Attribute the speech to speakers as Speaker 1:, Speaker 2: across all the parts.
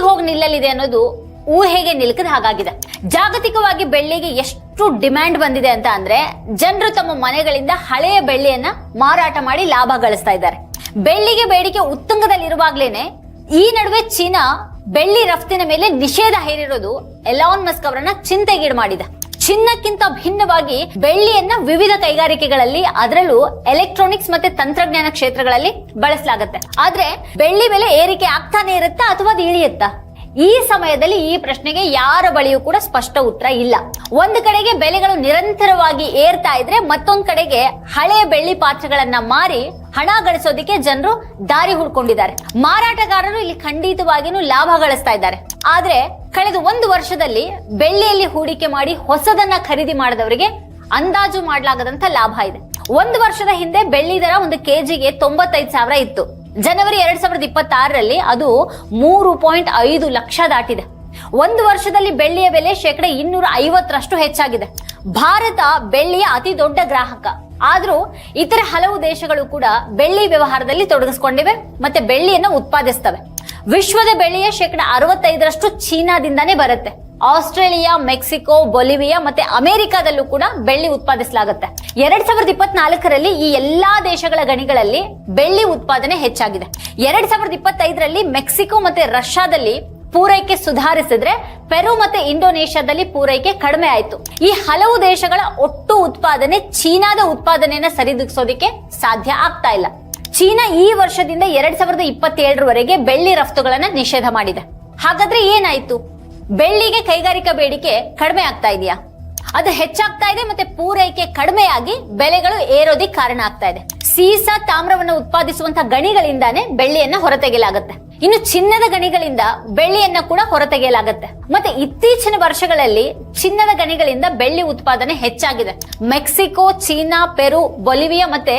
Speaker 1: ಎಲ್ಲಿಗೆ ಹೋಗಿ ನಿಲ್ಲಲಿದೆ ಅನ್ನೋದು ಊಹೆಗೆ ನಿಲ್ಕದ ಹಾಗಾಗಿದೆ. ಜಾಗತಿಕವಾಗಿ ಬೆಳ್ಳಿಗೆ ಎಷ್ಟು ಡಿಮ್ಯಾಂಡ್ ಬಂದಿದೆ ಅಂತ ಅಂದ್ರೆ ಜನರು ತಮ್ಮ ಮನೆಗಳಿಂದ ಹಳೆಯ ಬೆಳ್ಳಿಯನ್ನ ಮಾರಾಟ ಮಾಡಿ ಲಾಭ ಗಳಿಸ್ತಾ ಇದ್ದಾರೆ. ಬೆಳ್ಳಿಗೆ ಬೇಡಿಕೆ ಉತ್ತುಂಗದಲ್ಲಿರುವಾಗ್ಲೇನೆ ಈ ನಡುವೆ ಚೀನಾ ಬೆಳ್ಳಿ ರಫ್ತಿನ ಮೇಲೆ ನಿಷೇಧ ಹೇರಿರೋದು ಎಲಾನ್ ಮಸ್ಕ್ ಅವರನ್ನ ಚಿಂತೆಗೀಡು ಮಾಡಿದೆ. ಚಿನ್ನಕ್ಕಿಂತ ಭಿನ್ನವಾಗಿ ಬೆಳ್ಳಿಯನ್ನ ವಿವಿಧ ಕೈಗಾರಿಕೆಗಳಲ್ಲಿ, ಅದರಲ್ಲೂ ಎಲೆಕ್ಟ್ರಾನಿಕ್ಸ್ ಮತ್ತೆ ತಂತ್ರಜ್ಞಾನ ಕ್ಷೇತ್ರಗಳಲ್ಲಿ ಬಳಸಲಾಗುತ್ತೆ. ಆದ್ರೆ ಬೆಳ್ಳಿ ಬೆಲೆ ಏರಿಕೆ ಆಗ್ತಾನೆ ಇರುತ್ತಾ ಅಥವಾ ಅದು ಇಳಿಯುತ್ತಾ? ಈ ಸಮಯದಲ್ಲಿ ಈ ಪ್ರಶ್ನೆಗೆ ಯಾರ ಬಳಿಯೂ ಕೂಡ ಸ್ಪಷ್ಟ ಉತ್ತರ ಇಲ್ಲ. ಒಂದು ಕಡೆಗೆ ಬೆಲೆಗಳು ನಿರಂತರವಾಗಿ ಏರ್ತಾ ಇದ್ರೆ ಮತ್ತೊಂದು ಕಡೆಗೆ ಹಳೆಯ ಬೆಳ್ಳಿ ಪಾತ್ರೆಗಳನ್ನ ಮಾರಿ ಹಣ ಗಳಿಸೋದಕ್ಕೆ ಜನರು ದಾರಿ ಹುಡ್ಕೊಂಡಿದ್ದಾರೆ. ಮಾರಾಟಗಾರರು ಇಲ್ಲಿ ಖಂಡಿತವಾಗಿಯೂ ಲಾಭ ಗಳಿಸ್ತಾ ಇದ್ದಾರೆ. ಆದ್ರೆ ಕಳೆದ ಒಂದು ವರ್ಷದಲ್ಲಿ ಬೆಳ್ಳಿಯಲ್ಲಿ ಹೂಡಿಕೆ ಮಾಡಿ ಹೊಸದನ್ನ ಖರೀದಿ ಮಾಡಿದವರಿಗೆ ಅಂದಾಜು ಮಾಡಲಾಗದಂತ ಲಾಭ ಇದೆ. ಒಂದು ವರ್ಷದ ಹಿಂದೆ ಬೆಳ್ಳಿ ದರ ಒಂದು ಕೆಜಿಗೆ ತೊಂಬತ್ತೈದು ಸಾವಿರ ಇತ್ತು. ಜನವರಿ ಎರಡ್ ಸಾವಿರದ ಇಪ್ಪತ್ತಾರರಲ್ಲಿ ಅದು ಮೂರು ಪಾಯಿಂಟ್ ಐದು ಲಕ್ಷ ದಾಟಿದೆ. ಒಂದು ವರ್ಷದಲ್ಲಿ ಬೆಳ್ಳಿಯ ಬೆಲೆ ಶೇಕಡ ಇನ್ನೂರ ಐವತ್ತರಷ್ಟು ಹೆಚ್ಚಾಗಿದೆ. ಭಾರತ ಬೆಳ್ಳಿಯ ಅತಿ ದೊಡ್ಡ ಗ್ರಾಹಕ. ಆದ್ರೂ ಇತರ ಹಲವು ದೇಶಗಳು ಕೂಡ ಬೆಳ್ಳಿ ವ್ಯವಹಾರದಲ್ಲಿ ತೊಡಗಿಸಿಕೊಂಡಿವೆ ಮತ್ತೆ ಬೆಳ್ಳಿಯನ್ನು ಉತ್ಪಾದಿಸ್ತವೆ. ವಿಶ್ವದ ಬೆಳ್ಳಿಯ ಶೇಕಡ ಅರವತ್ತೈದರಷ್ಟು ಚೀನಾದಿಂದಾನೇ ಬರುತ್ತೆ. ಆಸ್ಟ್ರೇಲಿಯಾ, ಮೆಕ್ಸಿಕೋ, ಬೊಲಿವಿಯಾ ಮತ್ತೆ ಅಮೆರಿಕಾದಲ್ಲೂ ಕೂಡ ಬೆಳ್ಳಿ ಉತ್ಪಾದಿಸಲಾಗುತ್ತೆ. ಎರಡ್ ಸಾವಿರದ ಇಪ್ಪತ್ನಾಲ್ಕರಲ್ಲಿ ಈ ಎಲ್ಲಾ ದೇಶಗಳ ಗಣಿಗಳಲ್ಲಿ ಬೆಳ್ಳಿ ಉತ್ಪಾದನೆ ಹೆಚ್ಚಾಗಿದೆ. ಎರಡ್ ಸಾವಿರದ ಇಪ್ಪತ್ತೈದರಲ್ಲಿ ಮೆಕ್ಸಿಕೋ ಮತ್ತೆ ರಷ್ಯಾದಲ್ಲಿ ಪೂರೈಕೆ ಸುಧಾರಿಸಿದ್ರೆ ಪೆರು ಮತ್ತೆ ಇಂಡೋನೇಷ್ಯಾದಲ್ಲಿ ಪೂರೈಕೆ ಕಡಿಮೆ ಆಯಿತು. ಈ ಹಲವು ದೇಶಗಳ ಒಟ್ಟು ಉತ್ಪಾದನೆ ಚೀನಾದ ಉತ್ಪಾದನೆಯನ್ನ ಸರಿದೂಗಿಸೋದಿಕ್ಕೆ ಸಾಧ್ಯ ಆಗ್ತಾ ಇಲ್ಲ. ಚೀನಾ ಈ ವರ್ಷದಿಂದ ಎರಡ್ ಸಾವಿರದ ಇಪ್ಪತ್ತೇಳರವರೆಗೆ ಬೆಳ್ಳಿ ರಫ್ತುಗಳನ್ನ ನಿಷೇಧ ಮಾಡಿದೆ. ಹಾಗಾದ್ರೆ ಏನಾಯ್ತು? ಬೆಳ್ಳಿಗೆ ಕೈಗಾರಿಕಾ ಬೇಡಿಕೆ ಕಡಿಮೆ ಆಗ್ತಾ ಇದೆಯಾ? ಅದು ಹೆಚ್ಚಾಗ್ತಾ ಇದೆ ಮತ್ತೆ ಪೂರೈಕೆ ಕಡಿಮೆಯಾಗಿ ಬೆಲೆಗಳು ಏರೋದಿಕ್ ಕಾರಣ ಆಗ್ತಾ ಇದೆ. ಸೀಸ, ತಾಮ್ರವನ್ನು ಉತ್ಪಾದಿಸುವಂತಹ ಗಣಿಗಳಿಂದಾನೇ ಬೆಳ್ಳಿಯನ್ನ ಹೊರತೆಗೆಯಲಾಗುತ್ತೆ. ಇನ್ನು ಚಿನ್ನದ ಗಣಿಗಳಿಂದ ಬೆಳ್ಳಿಯನ್ನ ಕೂಡ ಹೊರತೆಗೆಯಲಾಗುತ್ತೆ. ಮತ್ತೆ ಇತ್ತೀಚಿನ ವರ್ಷಗಳಲ್ಲಿ ಚಿನ್ನದ ಗಣಿಗಳಿಂದ ಬೆಳ್ಳಿ ಉತ್ಪಾದನೆ ಹೆಚ್ಚಾಗಿದೆ. ಮೆಕ್ಸಿಕೋ, ಚೀನಾ, ಪೆರು, ಬೊಲಿವಿಯಾ ಮತ್ತೆ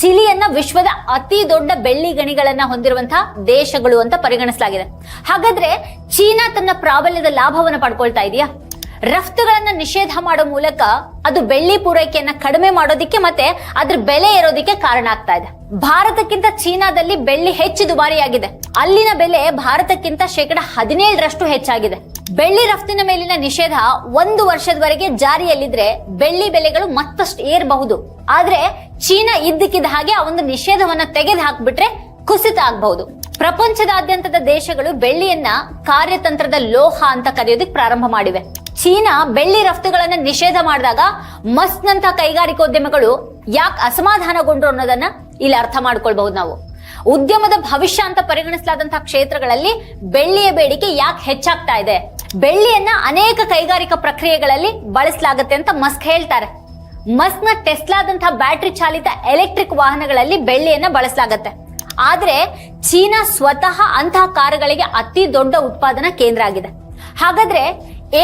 Speaker 1: ಚಿಲಿಯನ್ನ ವಿಶ್ವದ ಅತಿ ದೊಡ್ಡ ಬೆಳ್ಳಿ ಗಣಿಗಳನ್ನ ಹೊಂದಿರುವಂತಹ ದೇಶಗಳು ಅಂತ ಪರಿಗಣಿಸಲಾಗಿದೆ. ಹಾಗಾದ್ರೆ ಚೀನಾ ತನ್ನ ಪ್ರಾಬಲ್ಯದ ಲಾಭವನ್ನು ಪಡ್ಕೊಳ್ತಾ ಇದೆಯಾ? ರಫ್ತುಗಳನ್ನ ನಿಷೇಧ ಮಾಡೋ ಮೂಲಕ ಅದು ಬೆಳ್ಳಿ ಪೂರೈಕೆಯನ್ನ ಕಡಿಮೆ ಮಾಡೋದಿಕ್ಕೆ ಮತ್ತೆ ಅದ್ರ ಬೆಲೆ ಇರೋದಿಕ್ಕೆ ಕಾರಣ ಆಗ್ತಾ ಇದೆ. ಭಾರತಕ್ಕಿಂತ ಚೀನಾದಲ್ಲಿ ಬೆಳ್ಳಿ ಹೆಚ್ಚು ದುಬಾರಿಯಾಗಿದೆ. ಅಲ್ಲಿನ ಬೆಲೆ ಭಾರತಕ್ಕಿಂತ ಶೇಕಡ ಹದಿನೇಳರಷ್ಟು ಹೆಚ್ಚಾಗಿದೆ. ಬೆಳ್ಳಿ ರಫ್ತಿನ ಮೇಲಿನ ನಿಷೇಧ ಒಂದು ವರ್ಷದವರೆಗೆ ಜಾರಿಯಲ್ಲಿದ್ರೆ ಬೆಳ್ಳಿ ಬೆಲೆಗಳು ಮತ್ತಷ್ಟು ಏರಬಹುದು. ಆದ್ರೆ ಚೀನಾ ಇದ್ದಕ್ಕಿದ್ದ ಹಾಗೆ ಆ ಒಂದು ನಿಷೇಧವನ್ನ ತೆಗೆದು ಹಾಕ್ಬಿಟ್ರೆ ಕುಸಿತ ಆಗಬಹುದು. ಪ್ರಪಂಚದಾದ್ಯಂತದ ದೇಶಗಳು ಬೆಳ್ಳಿಯನ್ನ ಕಾರ್ಯತಂತ್ರದ ಲೋಹ ಅಂತ ಕರೆಯೋದಕ್ಕೆ ಪ್ರಾರಂಭ ಮಾಡಿವೆ. ಚೀನಾ ಬೆಳ್ಳಿ ರಫ್ತುಗಳನ್ನ ನಿಷೇಧ ಮಾಡಿದಾಗ ಮಸ್ತ್ ಕೈಗಾರಿಕೋದ್ಯಮಗಳು ಯಾಕೆ ಅಸಮಾಧಾನಗೊಂಡ್ರು ಅನ್ನೋದನ್ನ ಇಲ್ಲಿ ಅರ್ಥ ಮಾಡ್ಕೊಳ್ಬಹುದು ನಾವು. ಉದ್ಯಮದ ಭವಿಷ್ಯ ಅಂತ ಪರಿಗಣಿಸಲಾದಂತಹ ಕ್ಷೇತ್ರಗಳಲ್ಲಿ ಬೆಳ್ಳಿಯ ಬೇಡಿಕೆ ಯಾಕೆ ಹೆಚ್ಚಾಗ್ತಾ ಇದೆ? ಬೆಳ್ಳಿಯನ್ನ ಅನೇಕ ಕೈಗಾರಿಕಾ ಪ್ರಕ್ರಿಯೆಗಳಲ್ಲಿ ಬಳಸಲಾಗುತ್ತೆ ಅಂತ ಮಸ್ಕ್ ಹೇಳ್ತಾರೆ. ಮಸ್ಕ್ನ ಟೆಸ್ಲಾದಂತಹ ಬ್ಯಾಟರಿ ಚಾಲಿತ ಎಲೆಕ್ಟ್ರಿಕ್ ವಾಹನಗಳಲ್ಲಿ ಬೆಳ್ಳಿಯನ್ನ ಬಳಸಲಾಗುತ್ತೆ. ಆದ್ರೆ ಚೀನಾ ಸ್ವತಃ ಅಂತಹ ಕಾರುಗಳಿಗೆ ಅತಿ ದೊಡ್ಡ ಉತ್ಪಾದನಾ ಕೇಂದ್ರ ಆಗಿದೆ. ಹಾಗಾದ್ರೆ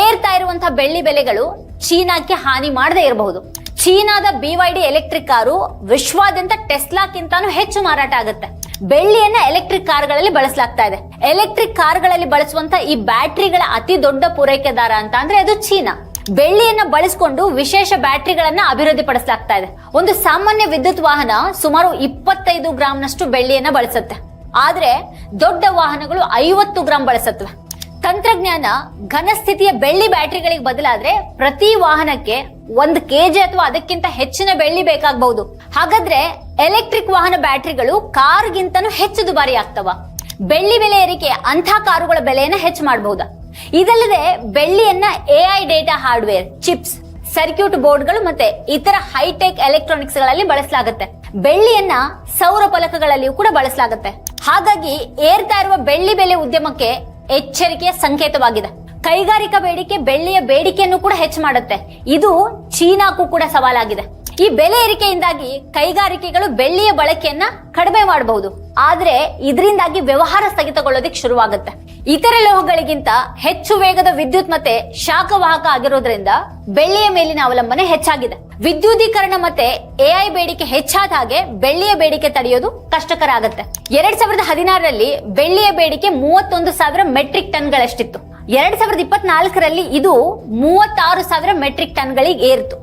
Speaker 1: ಏರ್ತಾ ಇರುವಂತಹ ಬೆಳ್ಳಿ ಬೆಲೆಗಳು ಚೀನಾಕ್ಕೆ ಹಾನಿ ಮಾಡದೇ ಇರಬಹುದು. ಚೀನಾದ ಬಿವೈಡಿ ಎಲೆಕ್ಟ್ರಿಕ್ ಕಾರು ವಿಶ್ವಾದ್ಯಂತ ಟೆಸ್ಲಾಕ್ಕಿಂತಾನು ಹೆಚ್ಚು ಮಾರಾಟ ಆಗುತ್ತೆ. ಬೆಳ್ಳಿಯನ್ನ ಎಲೆಕ್ಟ್ರಿಕ್ ಕಾರ್ಗಳಲ್ಲಿ ಬಳಸಲಾಗ್ತಾ ಇದೆ. ಎಲೆಕ್ಟ್ರಿಕ್ ಕಾರ್ಗಳಲ್ಲಿ ಬಳಸುವಂತ ಈ ಬ್ಯಾಟರಿಗಳ ಅತಿ ದೊಡ್ಡ ಪೂರೈಕೆದಾರ ಅಂತ ಅಂದ್ರೆ ಅದು ಚೀನಾ. ಬೆಳ್ಳಿಯನ್ನ ಬಳಸಿಕೊಂಡು ವಿಶೇಷ ಬ್ಯಾಟರಿಗಳನ್ನ ಅಭಿವೃದ್ಧಿ ಪಡಿಸಲಾಗ್ತಾ ಇದೆ. ಒಂದು ಸಾಮಾನ್ಯ ವಿದ್ಯುತ್ ವಾಹನ ಸುಮಾರು ಇಪ್ಪತ್ತೈದು ಗ್ರಾಮ್ನಷ್ಟು ಬೆಳ್ಳಿಯನ್ನ ಬಳಸುತ್ತೆ. ಆದ್ರೆ ದೊಡ್ಡ ವಾಹನಗಳು ಐವತ್ತು ಗ್ರಾಂ ಬಳಸತ್ವೆ ತಂತ್ರಜ್ಞಾನ ಘನಸ್ಥಿತಿಯ ಬೆಳ್ಳಿ ಬ್ಯಾಟರಿಗಳಿಗೆ ಬದಲಾದ್ರೆ ಪ್ರತಿ ವಾಹನಕ್ಕೆ ಒಂದು ಕೆಜಿ ಅಥವಾ ಅದಕ್ಕಿಂತ ಹೆಚ್ಚಿನ ಬೆಳ್ಳಿ ಬೇಕಾಗಬಹುದು. ಹಾಗಾದ್ರೆ ಎಲೆಕ್ಟ್ರಿಕ್ ವಾಹನ ಬ್ಯಾಟರಿಗಳು ಕಾರ್ಗಿಂತನೂ ಹೆಚ್ಚು ದುಬಾರಿ ಆಗ್ತವ. ಬೆಳ್ಳಿ ಬೆಲೆ ಏರಿಕೆ ಅಂಥ ಕಾರುಗಳ ಬೆಲೆಯನ್ನ ಹೆಚ್ಚು ಮಾಡಬಹುದಾ ಇದಲ್ಲದೆ ಬೆಳ್ಳಿಯನ್ನ AI data hardware, chips, circuit ಬೋರ್ಡ್ಗಳು ಮತ್ತೆ ಇತರ ಹೈಟೆಕ್ ಎಲೆಕ್ಟ್ರಾನಿಕ್ಸ್ಗಳಲ್ಲಿ ಬಳಸಲಾಗುತ್ತೆ. ಬೆಳ್ಳಿಯನ್ನ ಸೌರ ಫಲಕಗಳಲ್ಲಿಯೂ ಕೂಡ ಬಳಸಲಾಗುತ್ತೆ. ಹಾಗಾಗಿ ಏರ್ತಾ ಇರುವ ಬೆಳ್ಳಿ ಬೆಲೆ ಉದ್ಯಮಕ್ಕೆ ಎಚ್ಚರಿಕೆಯ ಸಂಕೇತವಾಗಿದೆ. ಕೈಗಾರಿಕಾ ಬೇಡಿಕೆ ಬೆಳ್ಳಿಯ ಬೇಡಿಕೆಯನ್ನು ಕೂಡ ಹೆಚ್ಚು ಮಾಡುತ್ತೆ. ಇದು ಚೀನಾಕ್ಕೂ ಕೂಡ ಸವಾಲಾಗಿದೆ. ಈ ಬೆಲೆ ಏರಿಕೆಯಿಂದಾಗಿ ಕೈಗಾರಿಕೆಗಳು ಬೆಳ್ಳಿಯ ಬಳಕೆಯನ್ನ ಕಡಿಮೆ ಮಾಡಬಹುದು. ಆದ್ರೆ ಇದರಿಂದಾಗಿ ವ್ಯವಹಾರ ಸ್ಥಗಿತಗೊಳ್ಳೋದಿಕ್ ಶುರುವಾಗುತ್ತೆ. ಇತರ ಲೋಹಗಳಿಗಿಂತ ಹೆಚ್ಚು ವೇಗದ ವಿದ್ಯುತ್ ಮತ್ತೆ ಶಾಖವಾಹಕ ಆಗಿರೋದ್ರಿಂದ ಬೆಳ್ಳಿಯ ಮೇಲಿನ ಅವಲಂಬನೆ ಹೆಚ್ಚಾಗಿದೆ. ವಿದ್ಯುದೀಕರಣ ಮತ್ತೆ ಎಐ ಬೇಡಿಕೆ ಹೆಚ್ಚಾದ ಹಾಗೆ ಬೆಳ್ಳಿಯ ಬೇಡಿಕೆ ತಡೆಯೋದು ಕಷ್ಟಕರ ಆಗುತ್ತೆ. ಎರಡ್ ಸಾವಿರದ ಹದಿನಾರರಲ್ಲಿ ಬೆಳ್ಳಿಯ ಬೇಡಿಕೆ ಮೂವತ್ತೊಂದು ಸಾವಿರ ಮೆಟ್ರಿಕ್ ಟನ್ಗಳಷ್ಟಿತ್ತು. ಎರಡ್ ಸಾವಿರದ ಇಪ್ಪತ್ನಾಲ್ಕರಲ್ಲಿ ಇದು ಮೂವತ್ತಾರು ಸಾವಿರ ಮೆಟ್ರಿಕ್ ಟನ್ಗಳಿಗೆ ಏರಿತು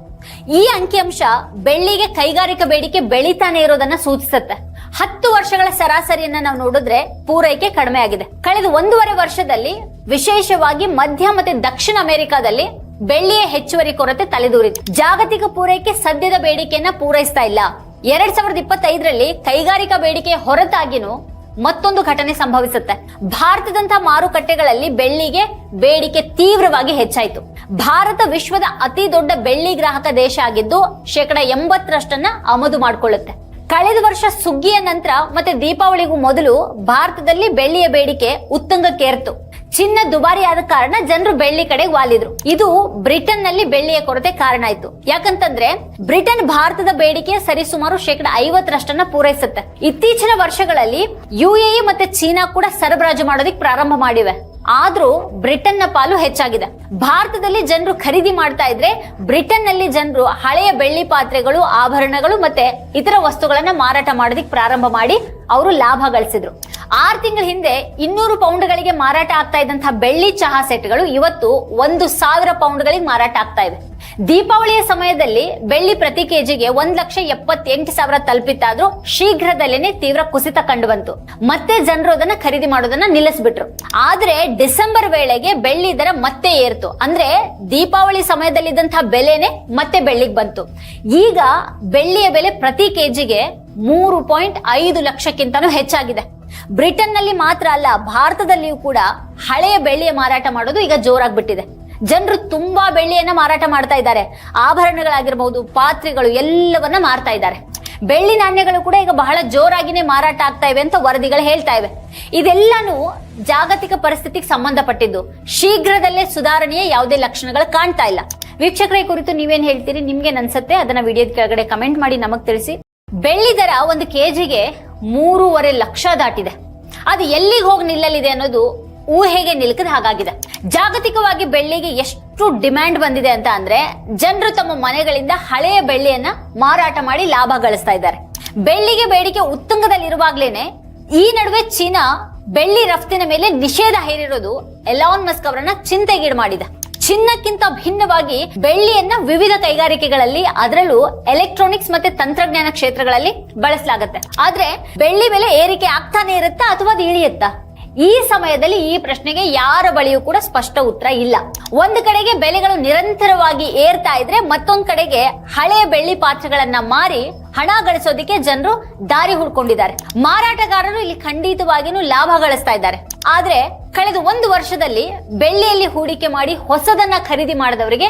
Speaker 1: ಈ ಅಂಕಿಅಂಶ ಬೆಳ್ಳಿಗೆ ಕೈಗಾರಿಕಾ ಬೇಡಿಕೆ ಬೆಳೀತಾನೆ ಇರೋದನ್ನ ಸೂಚಿಸುತ್ತೆ. ಹತ್ತು ವರ್ಷಗಳ ಸರಾಸರಿಯನ್ನ ನಾವು ನೋಡಿದ್ರೆ ಪೂರೈಕೆ ಕಡಿಮೆ ಆಗಿದೆ. ಕಳೆದ ಒಂದೂವರೆ ವರ್ಷದಲ್ಲಿ ವಿಶೇಷವಾಗಿ ಮಧ್ಯ ಮತ್ತೆ ದಕ್ಷಿಣ ಅಮೆರಿಕಾದಲ್ಲಿ ಬೆಳ್ಳಿಯ ಹೆಚ್ಚುವರಿ ಕೊರತೆ ತಲೆದೂರಿದೆ. ಜಾಗತಿಕ ಪೂರೈಕೆ ಸದ್ಯದ ಬೇಡಿಕೆಯನ್ನ ಪೂರೈಸ್ತಾ ಇಲ್ಲ. ಎರಡ್ ಸಾವಿರದ ಇಪ್ಪತ್ತೈದರಲ್ಲಿ ಕೈಗಾರಿಕಾ ಬೇಡಿಕೆ ಹೊರತಾಗಿನೂ ಮತ್ತೊಂದು ಘಟನೆ ಸಂಭವಿಸುತ್ತೆ. ಭಾರತದಂತಹ ಮಾರುಕಟ್ಟೆಗಳಲ್ಲಿ ಬೆಳ್ಳಿಗೆ ಬೇಡಿಕೆ ತೀವ್ರವಾಗಿ ಹೆಚ್ಚಾಯಿತು. ಭಾರತ ವಿಶ್ವದ ಅತಿ ದೊಡ್ಡ ಬೆಳ್ಳಿ ಗ್ರಾಹಕ ದೇಶ ಆಗಿದ್ದು, ಶೇಕಡ ಎಂಬತ್ತರಷ್ಟನ್ನ ಆಮದು ಮಾಡಿಕೊಳ್ಳುತ್ತೆ. ಕಳೆದ ವರ್ಷ ಸುಗ್ಗಿಯ ನಂತರ ಮತ್ತೆ ದೀಪಾವಳಿಗೂ ಮೊದಲು ಭಾರತದಲ್ಲಿ ಬೆಳ್ಳಿಯ ಬೇಡಿಕೆ ಉತ್ತುಂಗಕ್ಕೇರ್ತು. ಚಿನ್ನ ದುಬಾರಿ ಆದ ಕಾರಣ ಜನರು ಬೆಳ್ಳಿ ಕಡೆ ವಾಲಿದ್ರು. ಇದು ಬ್ರಿಟನ್ನಲ್ಲಿ ಬೆಳ್ಳಿಯ ಕೊರತೆ ಕಾರಣ ಆಯ್ತು. ಯಾಕಂತಂದ್ರೆ ಬ್ರಿಟನ್ ಭಾರತದ ಬೇಡಿಕೆ ಸರಿಸುಮಾರು ಶೇಕಡ ಐವತ್ತರಷ್ಟನ್ನ ಪೂರೈಸುತ್ತೆ. ಇತ್ತೀಚಿನ ವರ್ಷಗಳಲ್ಲಿ ಯುಎಇ ಮತ್ತೆ ಚೀನಾ ಕೂಡ ಸರಬರಾಜು ಮಾಡೋದಿಕ್ ಪ್ರಾರಂಭ ಮಾಡಿವೆ. ಆದ್ರೂ ಬ್ರಿಟನ್ನ ಪಾಲು ಹೆಚ್ಚಾಗಿದೆ. ಭಾರತದಲ್ಲಿ ಜನರು ಖರೀದಿ ಮಾಡ್ತಾ ಇದ್ರೆ ಬ್ರಿಟನ್ನಲ್ಲಿ ಜನರು ಹಳೆಯ ಬೆಳ್ಳಿ ಪಾತ್ರೆಗಳು, ಆಭರಣಗಳು ಮತ್ತೆ ಇತರ ವಸ್ತುಗಳನ್ನ ಮಾರಾಟ ಮಾಡೋದಕ್ಕೆ ಪ್ರಾರಂಭ ಮಾಡಿ ಅವರು ಲಾಭ ಗಳಿಸಿದ್ರು. ಆರು ತಿಂಗಳ ಹಿಂದೆ ಇನ್ನೂರು ಪೌಂಡ್ಗಳಿಗೆ ಮಾರಾಟ ಆಗ್ತಾ ಇದ್ದಂತಹ ಬೆಳ್ಳಿ ಚಹಾ ಸೆಟ್ಗಳು ಇವತ್ತು ಒಂದು ಸಾವಿರ ಪೌಂಡ್ಗಳಿಗೆ ಮಾರಾಟ ಆಗ್ತಾ ಇದೆ ದೀಪಾವಳಿಯ ಸಮಯದಲ್ಲಿ ಬೆಳ್ಳಿ ಪ್ರತಿ ಕೆಜಿಗೆ ಒಂದ್ ಲಕ್ಷ ಎಪ್ಪತ್ತೆಂಟು ಸಾವಿರ ತಲುಪಿತ್ತಾದ್ರೂ ಶೀಘ್ರದಲ್ಲೇನೆ ತೀವ್ರ ಕುಸಿತ ಕಂಡು ಬಂತು ಮತ್ತೆ ಜನರು ಅದನ್ನ ಖರೀದಿ ಮಾಡೋದನ್ನ ನಿಲ್ಲಿಸ್ಬಿಟ್ರು. ಆದ್ರೆ ಡಿಸೆಂಬರ್ ವೇಳೆಗೆ ಬೆಳ್ಳಿ ದರ ಮತ್ತೆ ಏರ್ತು. ಅಂದ್ರೆ ದೀಪಾವಳಿ ಸಮಯದಲ್ಲಿದ್ದಂತಹ ಬೆಲೆನೆ ಮತ್ತೆ ಬೆಳ್ಳಿಗೆ ಬಂತು. ಈಗ ಬೆಳ್ಳಿಯ ಬೆಲೆ ಪ್ರತಿ ಕೆಜಿಗೆ ಮೂರು ಪಾಯಿಂಟ್ ಐದು ಲಕ್ಷಕ್ಕಿಂತನೂ ಹೆಚ್ಚಾಗಿದೆ. ಬ್ರಿಟನ್ನಲ್ಲಿ ಮಾತ್ರ ಅಲ್ಲ, ಭಾರತದಲ್ಲಿಯೂ ಕೂಡ ಹಳೆಯ ಬೆಳ್ಳಿಯ ಮಾರಾಟ ಮಾಡೋದು ಈಗ ಜೋರಾಗ್ಬಿಟ್ಟಿದೆ. ಜನರು ತುಂಬಾ ಬೆಳ್ಳಿಯನ್ನ ಮಾರಾಟ ಮಾಡ್ತಾ ಇದ್ದಾರೆ. ಆಭರಣಗಳಾಗಿರ್ಬಹುದು ಪಾತ್ರೆಗಳು ಎಲ್ಲವನ್ನ ಮಾರ್ತಾ ಇದ್ದಾರೆ. ಬೆಳ್ಳಿ ನಾಣ್ಯಗಳು ಕೂಡ ಈಗ ಬಹಳ ಜೋರಾಗಿನೇ ಮಾರಾಟ ಆಗ್ತಾ ಇವೆ ಅಂತ ವರದಿಗಳು ಹೇಳ್ತಾ ಇವೆ. ಇದೆಲ್ಲಾನು ಜಾಗತಿಕ ಪರಿಸ್ಥಿತಿಗೆ ಸಂಬಂಧಪಟ್ಟಿದ್ದು. ಶೀಘ್ರದಲ್ಲೇ ಸುಧಾರಣೆಯ ಯಾವುದೇ ಲಕ್ಷಣಗಳು ಕಾಣ್ತಾ ಇಲ್ಲ. ವೀಕ್ಷಕರ ಕುರಿತು ನೀವೇನ್ ಹೇಳ್ತೀರಿ? ನಿಮ್ಗೆ ಅನ್ಸುತ್ತೆ? ಅದನ್ನ ವಿಡಿಯೋದ ಕೆಳಗಡೆ ಕಮೆಂಟ್ ಮಾಡಿ ನಮಗ್ ತಿಳಿಸಿ. ಬೆಳ್ಳಿ ದರ ಒಂದು ಕೆಜಿಗೆ ಮೂರುವರೆ ಲಕ್ಷ ದಾಟಿದೆ. ಅದು ಎಲ್ಲಿಗೆ ಹೋಗಿ ನಿಲ್ಲಲಿದೆ ಅನ್ನೋದು ಊಹೆಗೆ ನಿಲ್ಕದ ಹಾಗಾಗಿದೆ. ಜಾಗತಿಕವಾಗಿ ಬೆಳ್ಳಿಗೆ ಎಷ್ಟು ಡಿಮ್ಯಾಂಡ್ ಬಂದಿದೆ ಅಂತ ಅಂದ್ರೆ ಜನರು ತಮ್ಮ ಮನೆಗಳಿಂದ ಹಳೆಯ ಬೆಳ್ಳಿಯನ್ನ ಮಾರಾಟ ಮಾಡಿ ಲಾಭ ಗಳಿಸ್ತಾ ಇದ್ದಾರೆ. ಬೆಳ್ಳಿಗೆ ಬೇಡಿಕೆ ಉತ್ತುಂಗದಲ್ಲಿರುವಾಗ್ಲೇನೆ ಈ ನಡುವೆ ಚೀನಾ ಬೆಳ್ಳಿ ರಫ್ತಿನ ಮೇಲೆ ನಿಷೇಧ ಹೇರಿರೋದು ಎಲಾನ್ ಮಸ್ಕ್ ಅವರನ್ನ ಚಿಂತೆಗೀಡು ಮಾಡಿದೆ. ಚಿನ್ನಕ್ಕಿಂತ ಭಿನ್ನವಾಗಿ ಬೆಳ್ಳಿಯನ್ನ ವಿವಿಧ ಕೈಗಾರಿಕೆಗಳಲ್ಲಿ ಅದರಲ್ಲೂ ಎಲೆಕ್ಟ್ರಾನಿಕ್ಸ್ ಮತ್ತೆ ತಂತ್ರಜ್ಞಾನ ಕ್ಷೇತ್ರಗಳಲ್ಲಿ ಬಳಸಲಾಗುತ್ತೆ. ಆದ್ರೆ ಬೆಳ್ಳಿ ಬೆಲೆ ಏರಿಕೆ ಆಗ್ತಾನೆ ಇರುತ್ತಾ ಅಥವಾ ಅದು ಇಳಿಯುತ್ತಾ? ಈ ಸಮಯದಲ್ಲಿ ಈ ಪ್ರಶ್ನೆಗೆ ಯಾರ ಬಳಿಯೂ ಕೂಡ ಸ್ಪಷ್ಟ ಉತ್ತರ ಇಲ್ಲ. ಒಂದು ಕಡೆಗೆ ಬೆಲೆಗಳು ನಿರಂತರವಾಗಿ ಏರ್ತಾ ಇದ್ರೆ ಮತ್ತೊಂದು ಕಡೆಗೆ ಹಳೆಯ ಬೆಳ್ಳಿ ಪಾತ್ರೆಗಳನ್ನ ಮಾರಿ ಹಣ ಗಳಿಸೋದಕ್ಕೆ ಜನರು ದಾರಿ ಹುಡ್ಕೊಂಡಿದ್ದಾರೆ. ಮಾರಾಟಗಾರರು ಇಲ್ಲಿ ಖಂಡಿತವಾಗಿನೂ ಲಾಭ ಗಳಿಸ್ತಾ ಇದ್ದಾರೆ. ಆದ್ರೆ ಕಳೆದ ಒಂದು ವರ್ಷದಲ್ಲಿ ಬೆಳ್ಳಿಯಲ್ಲಿ ಹೂಡಿಕೆ ಮಾಡಿ ಹೊಸದನ್ನ ಖರೀದಿ ಮಾಡಿದವರಿಗೆ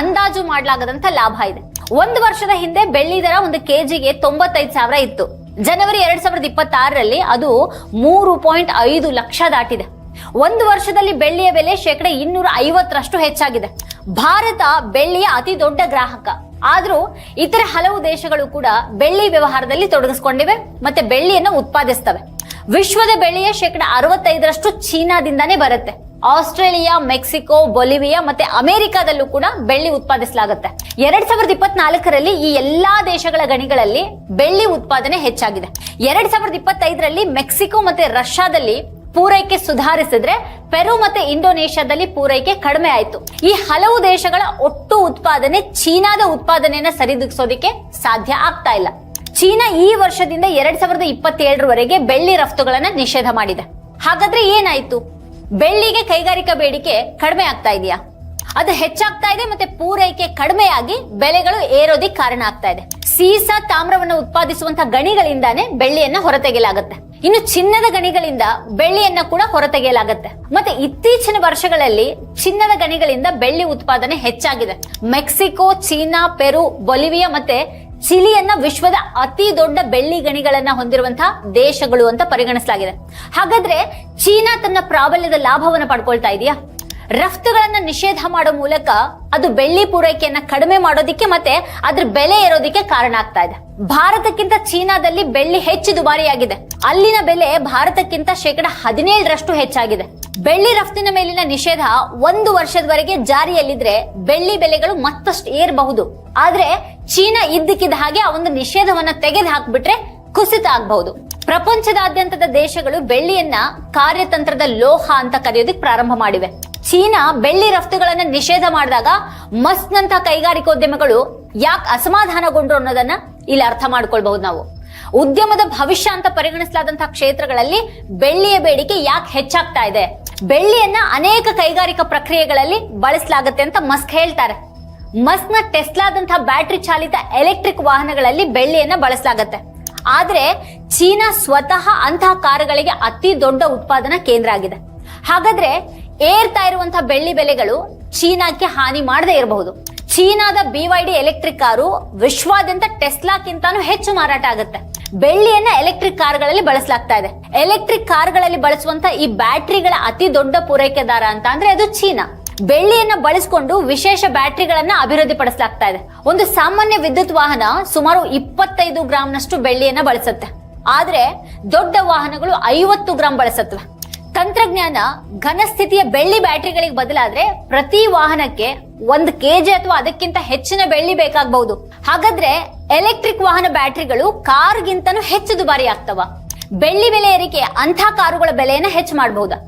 Speaker 1: ಅಂದಾಜು ಮಾಡಲಾಗದಂತ ಲಾಭ ಇದೆ. ಒಂದು ವರ್ಷದ ಹಿಂದೆ ಬೆಳ್ಳಿ ದರ ಒಂದು ಕೆಜಿಗೆ ತೊಂಬತ್ತೈದು ಸಾವಿರ ಇತ್ತು. ಜನವರಿ ಎರಡ್ ಸಾವಿರದ ಇಪ್ಪತ್ತಾರರಲ್ಲಿ ಅದು ಮೂರು ಪಾಯಿಂಟ್ ಐದು ಲಕ್ಷ ದಾಟಿದೆ. ಒಂದು ವರ್ಷದಲ್ಲಿ ಬೆಳ್ಳಿಯ ಬೆಲೆ ಶೇಕಡ ಇನ್ನೂರ ಐವತ್ತರಷ್ಟು ಹೆಚ್ಚಾಗಿದೆ. ಭಾರತ ಬೆಳ್ಳಿಯ ಅತಿ ದೊಡ್ಡ ಗ್ರಾಹಕ. ಆದ್ರೂ ಇತರ ಹಲವು ದೇಶಗಳು ಕೂಡ ಬೆಳ್ಳಿ ವ್ಯವಹಾರದಲ್ಲಿ ತೊಡಗಿಸಿಕೊಂಡಿವೆ ಮತ್ತೆ ಬೆಳ್ಳಿಯನ್ನು ಉತ್ಪಾದಿಸ್ತವೆ. ವಿಶ್ವದ ಬೆಳ್ಳಿಯ ಶೇಕಡ ಅರವತ್ತೈದರಷ್ಟು ಚೀನಾದಿಂದಾನೇ ಬರುತ್ತೆ. ಆಸ್ಟ್ರೇಲಿಯಾ, ಮೆಕ್ಸಿಕೋ, ಬೊಲಿವಿಯಾ ಮತ್ತೆ ಅಮೆರಿಕಾದಲ್ಲೂ ಕೂಡ ಬೆಳ್ಳಿ ಉತ್ಪಾದಿಸಲಾಗುತ್ತೆ. ಎರಡ್ ಸಾವಿರದ ಇಪ್ಪತ್ನಾಲ್ಕರಲ್ಲಿ ಈ ಎಲ್ಲಾ ದೇಶಗಳ ಗಣಿಗಳಲ್ಲಿ ಬೆಳ್ಳಿ ಉತ್ಪಾದನೆ ಹೆಚ್ಚಾಗಿದೆ. ಎರಡ್ ಸಾವಿರದ ಇಪ್ಪತ್ತೈದರಲ್ಲಿ ಮೆಕ್ಸಿಕೋ ಮತ್ತೆ ರಷ್ಯಾದಲ್ಲಿ ಪೂರೈಕೆ ಸುಧಾರಿಸಿದ್ರೆ ಪೆರು ಮತ್ತೆ ಇಂಡೋನೇಷ್ಯಾದಲ್ಲಿ ಪೂರೈಕೆ ಕಡಿಮೆ ಆಯಿತು. ಈ ಹಲವು ದೇಶಗಳ ಒಟ್ಟು ಉತ್ಪಾದನೆ ಚೀನಾದ ಉತ್ಪಾದನೆಯನ್ನ ಸರಿದೂಗಿಸೋದಿಕ್ಕೆ ಸಾಧ್ಯ ಆಗ್ತಾ ಇಲ್ಲ. ಚೀನಾ ಈ ವರ್ಷದಿಂದ ಎರಡ್ ಸಾವಿರದ ಇಪ್ಪತ್ತೇಳರವರೆಗೆ ಬೆಳ್ಳಿ ರಫ್ತುಗಳನ್ನ ನಿಷೇಧ ಮಾಡಿದೆ. ಹಾಗಾದ್ರೆ ಏನಾಯ್ತು? ಬೆಳ್ಳಿಗೆ ಕೈಗಾರಿಕಾ ಬೇಡಿಕೆ ಕಡಿಮೆ ಆಗ್ತಾ ಇದೆಯಾ? ಅದು ಹೆಚ್ಚಾಗ್ತಾ ಇದೆ ಮತ್ತೆ ಪೂರೈಕೆ ಕಡಿಮೆಯಾಗಿ ಬೆಲೆಗಳು ಏರೋದಿಕ್ ಕಾರಣ ಆಗ್ತಾ ಇದೆ. ಸೀಸ ತಾಮ್ರವನ್ನು ಉತ್ಪಾದಿಸುವಂತಹ ಗಣಿಗಳಿಂದಾನೇ ಬೆಳ್ಳಿಯನ್ನ ಹೊರತೆಗೆಯಲಾಗುತ್ತೆ. ಇನ್ನು ಚಿನ್ನದ ಗಣಿಗಳಿಂದ ಬೆಳ್ಳಿಯನ್ನ ಕೂಡ ಹೊರತೆಗೆಯಲಾಗುತ್ತೆ. ಮತ್ತೆ ಇತ್ತೀಚಿನ ವರ್ಷಗಳಲ್ಲಿ ಚಿನ್ನದ ಗಣಿಗಳಿಂದ ಬೆಳ್ಳಿ ಉತ್ಪಾದನೆ ಹೆಚ್ಚಾಗಿದೆ. ಮೆಕ್ಸಿಕೋ, ಚೀನಾ, ಪೆರು, ಬೊಲಿವಿಯಾ ಮತ್ತೆ ಚಿಲಿಯನ್ನ ವಿಶ್ವದ ಅತಿ ದೊಡ್ಡ ಬೆಳ್ಳಿ ಗಣಿಗಳನ್ನ ಹೊಂದಿರುವಂತಹ ದೇಶಗಳು ಅಂತ ಪರಿಗಣಿಸಲಾಗಿದೆ. ಹಾಗಾದ್ರೆ ಚೀನಾ ತನ್ನ ಪ್ರಾಬಲ್ಯದ ಲಾಭವನ್ನು ಪಡ್ಕೊಳ್ತಾ ಇದೆಯಾ? ರಫ್ತುಗಳನ್ನ ನಿಷೇಧ ಮಾಡೋ ಮೂಲಕ ಅದು ಬೆಳ್ಳಿ ಪೂರೈಕೆಯನ್ನ ಕಡಿಮೆ ಮಾಡೋದಿಕ್ಕೆ ಮತ್ತೆ ಅದ್ರ ಬೆಲೆ ಏರೋದಿಕ್ಕೆ ಕಾರಣ ಆಗ್ತಾ ಇದೆ. ಭಾರತಕ್ಕಿಂತ ಚೀನಾದಲ್ಲಿ ಬೆಳ್ಳಿ ಹೆಚ್ಚು ದುಬಾರಿಯಾಗಿದೆ. ಅಲ್ಲಿನ ಬೆಲೆ ಭಾರತಕ್ಕಿಂತ ಶೇಕಡ ಹದಿನೇಳರಷ್ಟು ಹೆಚ್ಚಾಗಿದೆ. ಬೆಳ್ಳಿ ರಫ್ತಿನ ಮೇಲಿನ ನಿಷೇಧ ಒಂದು ವರ್ಷದವರೆಗೆ ಜಾರಿಯಲ್ಲಿದ್ರೆ ಬೆಳ್ಳಿ ಬೆಲೆಗಳು ಮತ್ತಷ್ಟು ಏರಬಹುದು. ಆದ್ರೆ ಚೀನಾ ಇದ್ದಕ್ಕಿದ್ದ ಹಾಗೆ ಆ ಒಂದು ನಿಷೇಧವನ್ನ ತೆಗೆದು ಹಾಕ್ಬಿಟ್ರೆ ಕುಸಿತ ಆಗಬಹುದು. ಪ್ರಪಂಚದಾದ್ಯಂತದ ದೇಶಗಳು ಬೆಳ್ಳಿಯನ್ನ ಕಾರ್ಯತಂತ್ರದ ಲೋಹ ಅಂತ ಕರೆಯೋದಕ್ಕೆ ಪ್ರಾರಂಭ ಮಾಡಿವೆ. ಚೀನಾ ಬೆಳ್ಳಿ ರಫ್ತುಗಳನ್ನ ನಿಷೇಧ ಮಾಡಿದಾಗ ಮಸ್ನಂತ ನಂತ ಕೈಗಾರಿಕೋದ್ಯಮಗಳು ಯಾಕೆ ಅಸಮಾಧಾನಗೊಂಡ್ರು ಅನ್ನೋದನ್ನ ಇಲ್ಲಿ ಅರ್ಥ ಮಾಡ್ಕೊಳ್ಬಹುದು ನಾವು. ಉದ್ಯಮದ ಭವಿಷ್ಯ ಅಂತ ಪರಿಗಣಿಸಲಾದಂತಹ ಕ್ಷೇತ್ರಗಳಲ್ಲಿ ಬೆಳ್ಳಿಯ ಬೇಡಿಕೆ ಯಾಕೆ ಹೆಚ್ಚಾಗ್ತಾ ಇದೆ? ಬೆಳ್ಳಿಯನ್ನ ಅನೇಕ ಕೈಗಾರಿಕಾ ಪ್ರಕ್ರಿಯೆಗಳಲ್ಲಿ ಬಳಸಲಾಗುತ್ತೆ ಅಂತ ಮಸ್ಕ್ ಹೇಳ್ತಾರೆ. ಮಸ್ನ ಟೆಸ್ಲಾದಂತಹ ಬ್ಯಾಟರಿ ಚಾಲಿತ ಎಲೆಕ್ಟ್ರಿಕ್ ವಾಹನಗಳಲ್ಲಿ ಬೆಳ್ಳಿಯನ್ನ ಬಳಸಲಾಗುತ್ತೆ. ಆದ್ರೆ ಚೀನಾ ಸ್ವತಃ ಅಂತಹ ಕಾರುಗಳಿಗೆ ಅತಿ ದೊಡ್ಡ ಉತ್ಪಾದನಾ ಕೇಂದ್ರ ಆಗಿದೆ. ಹಾಗಾದ್ರೆ ಏರ್ತಾ ಇರುವಂತಹ ಬೆಳ್ಳಿ ಬೆಲೆಗಳು ಚೀನಾಕ್ಕೆ ಹಾನಿ ಮಾಡದೇ ಇರಬಹುದು. ಚೀನಾದ ಬಿವೈಡಿ ಎಲೆಕ್ಟ್ರಿಕ್ ಕಾರು ವಿಶ್ವಾದ್ಯಂತ ಟೆಸ್ಲಾಕ್ಕಿಂತಾನು ಹೆಚ್ಚು ಮಾರಾಟ ಆಗುತ್ತೆ. ಬೆಳ್ಳಿಯನ್ನ ಎಲೆಕ್ಟ್ರಿಕ್ ಕಾರ್ಗಳಲ್ಲಿ ಬಳಸಲಾಗ್ತಾ ಇದೆ. ಎಲೆಕ್ಟ್ರಿಕ್ ಕಾರ್ಗಳಲ್ಲಿ ಬಳಸುವಂತ ಈ ಬ್ಯಾಟರಿಗಳ ಅತಿ ದೊಡ್ಡ ಪೂರೈಕೆದಾರ ಅಂತ ಅಂದ್ರೆ ಅದು ಚೀನಾ. ಬೆಳ್ಳಿಯನ್ನ ಬಳಸಿಕೊಂಡು ವಿಶೇಷ ಬ್ಯಾಟರಿಗಳನ್ನ ಅಭಿವೃದ್ಧಿಪಡಿಸಲಾಗ್ತಾ ಇದೆ. ಒಂದು ಸಾಮಾನ್ಯ ವಿದ್ಯುತ್ ವಾಹನ ಸುಮಾರು ಇಪ್ಪತ್ತೈದು ಗ್ರಾಂನಷ್ಟು ಬೆಳ್ಳಿಯನ್ನ ಬಳಸುತ್ತೆ. ಆದ್ರೆ ದೊಡ್ಡ ವಾಹನಗಳು ಐವತ್ತು ಗ್ರಾಂ ಬಳಸತ್ವೆ ತಂತ್ರಜ್ಞಾನ ಘನಸ್ಥಿತಿಯ ಬೆಳ್ಳಿ ಬ್ಯಾಟರಿಗಳಿಗೆ ಬದಲಾದ್ರೆ ಪ್ರತಿ ವಾಹನಕ್ಕೆ ಒಂದು ಕೆಜಿ ಅಥವಾ ಅದಕ್ಕಿಂತ ಹೆಚ್ಚಿನ ಬೆಳ್ಳಿ ಬೇಕಾಗಬಹುದು. ಹಾಗಾದ್ರೆ ಎಲೆಕ್ಟ್ರಿಕ್ ವಾಹನ ಬ್ಯಾಟರಿಗಳು ಕಾರ್ಗಿಂತನೂ ಹೆಚ್ಚು ದುಬಾರಿ ಆಗ್ತವ. ಬೆಳ್ಳಿ ಬೆಲೆ ಏರಿಕೆ ಅಂಥ ಕಾರುಗಳ ಬೆಲೆಯನ್ನ ಹೆಚ್ಚು ಮಾಡಬಹುದಾ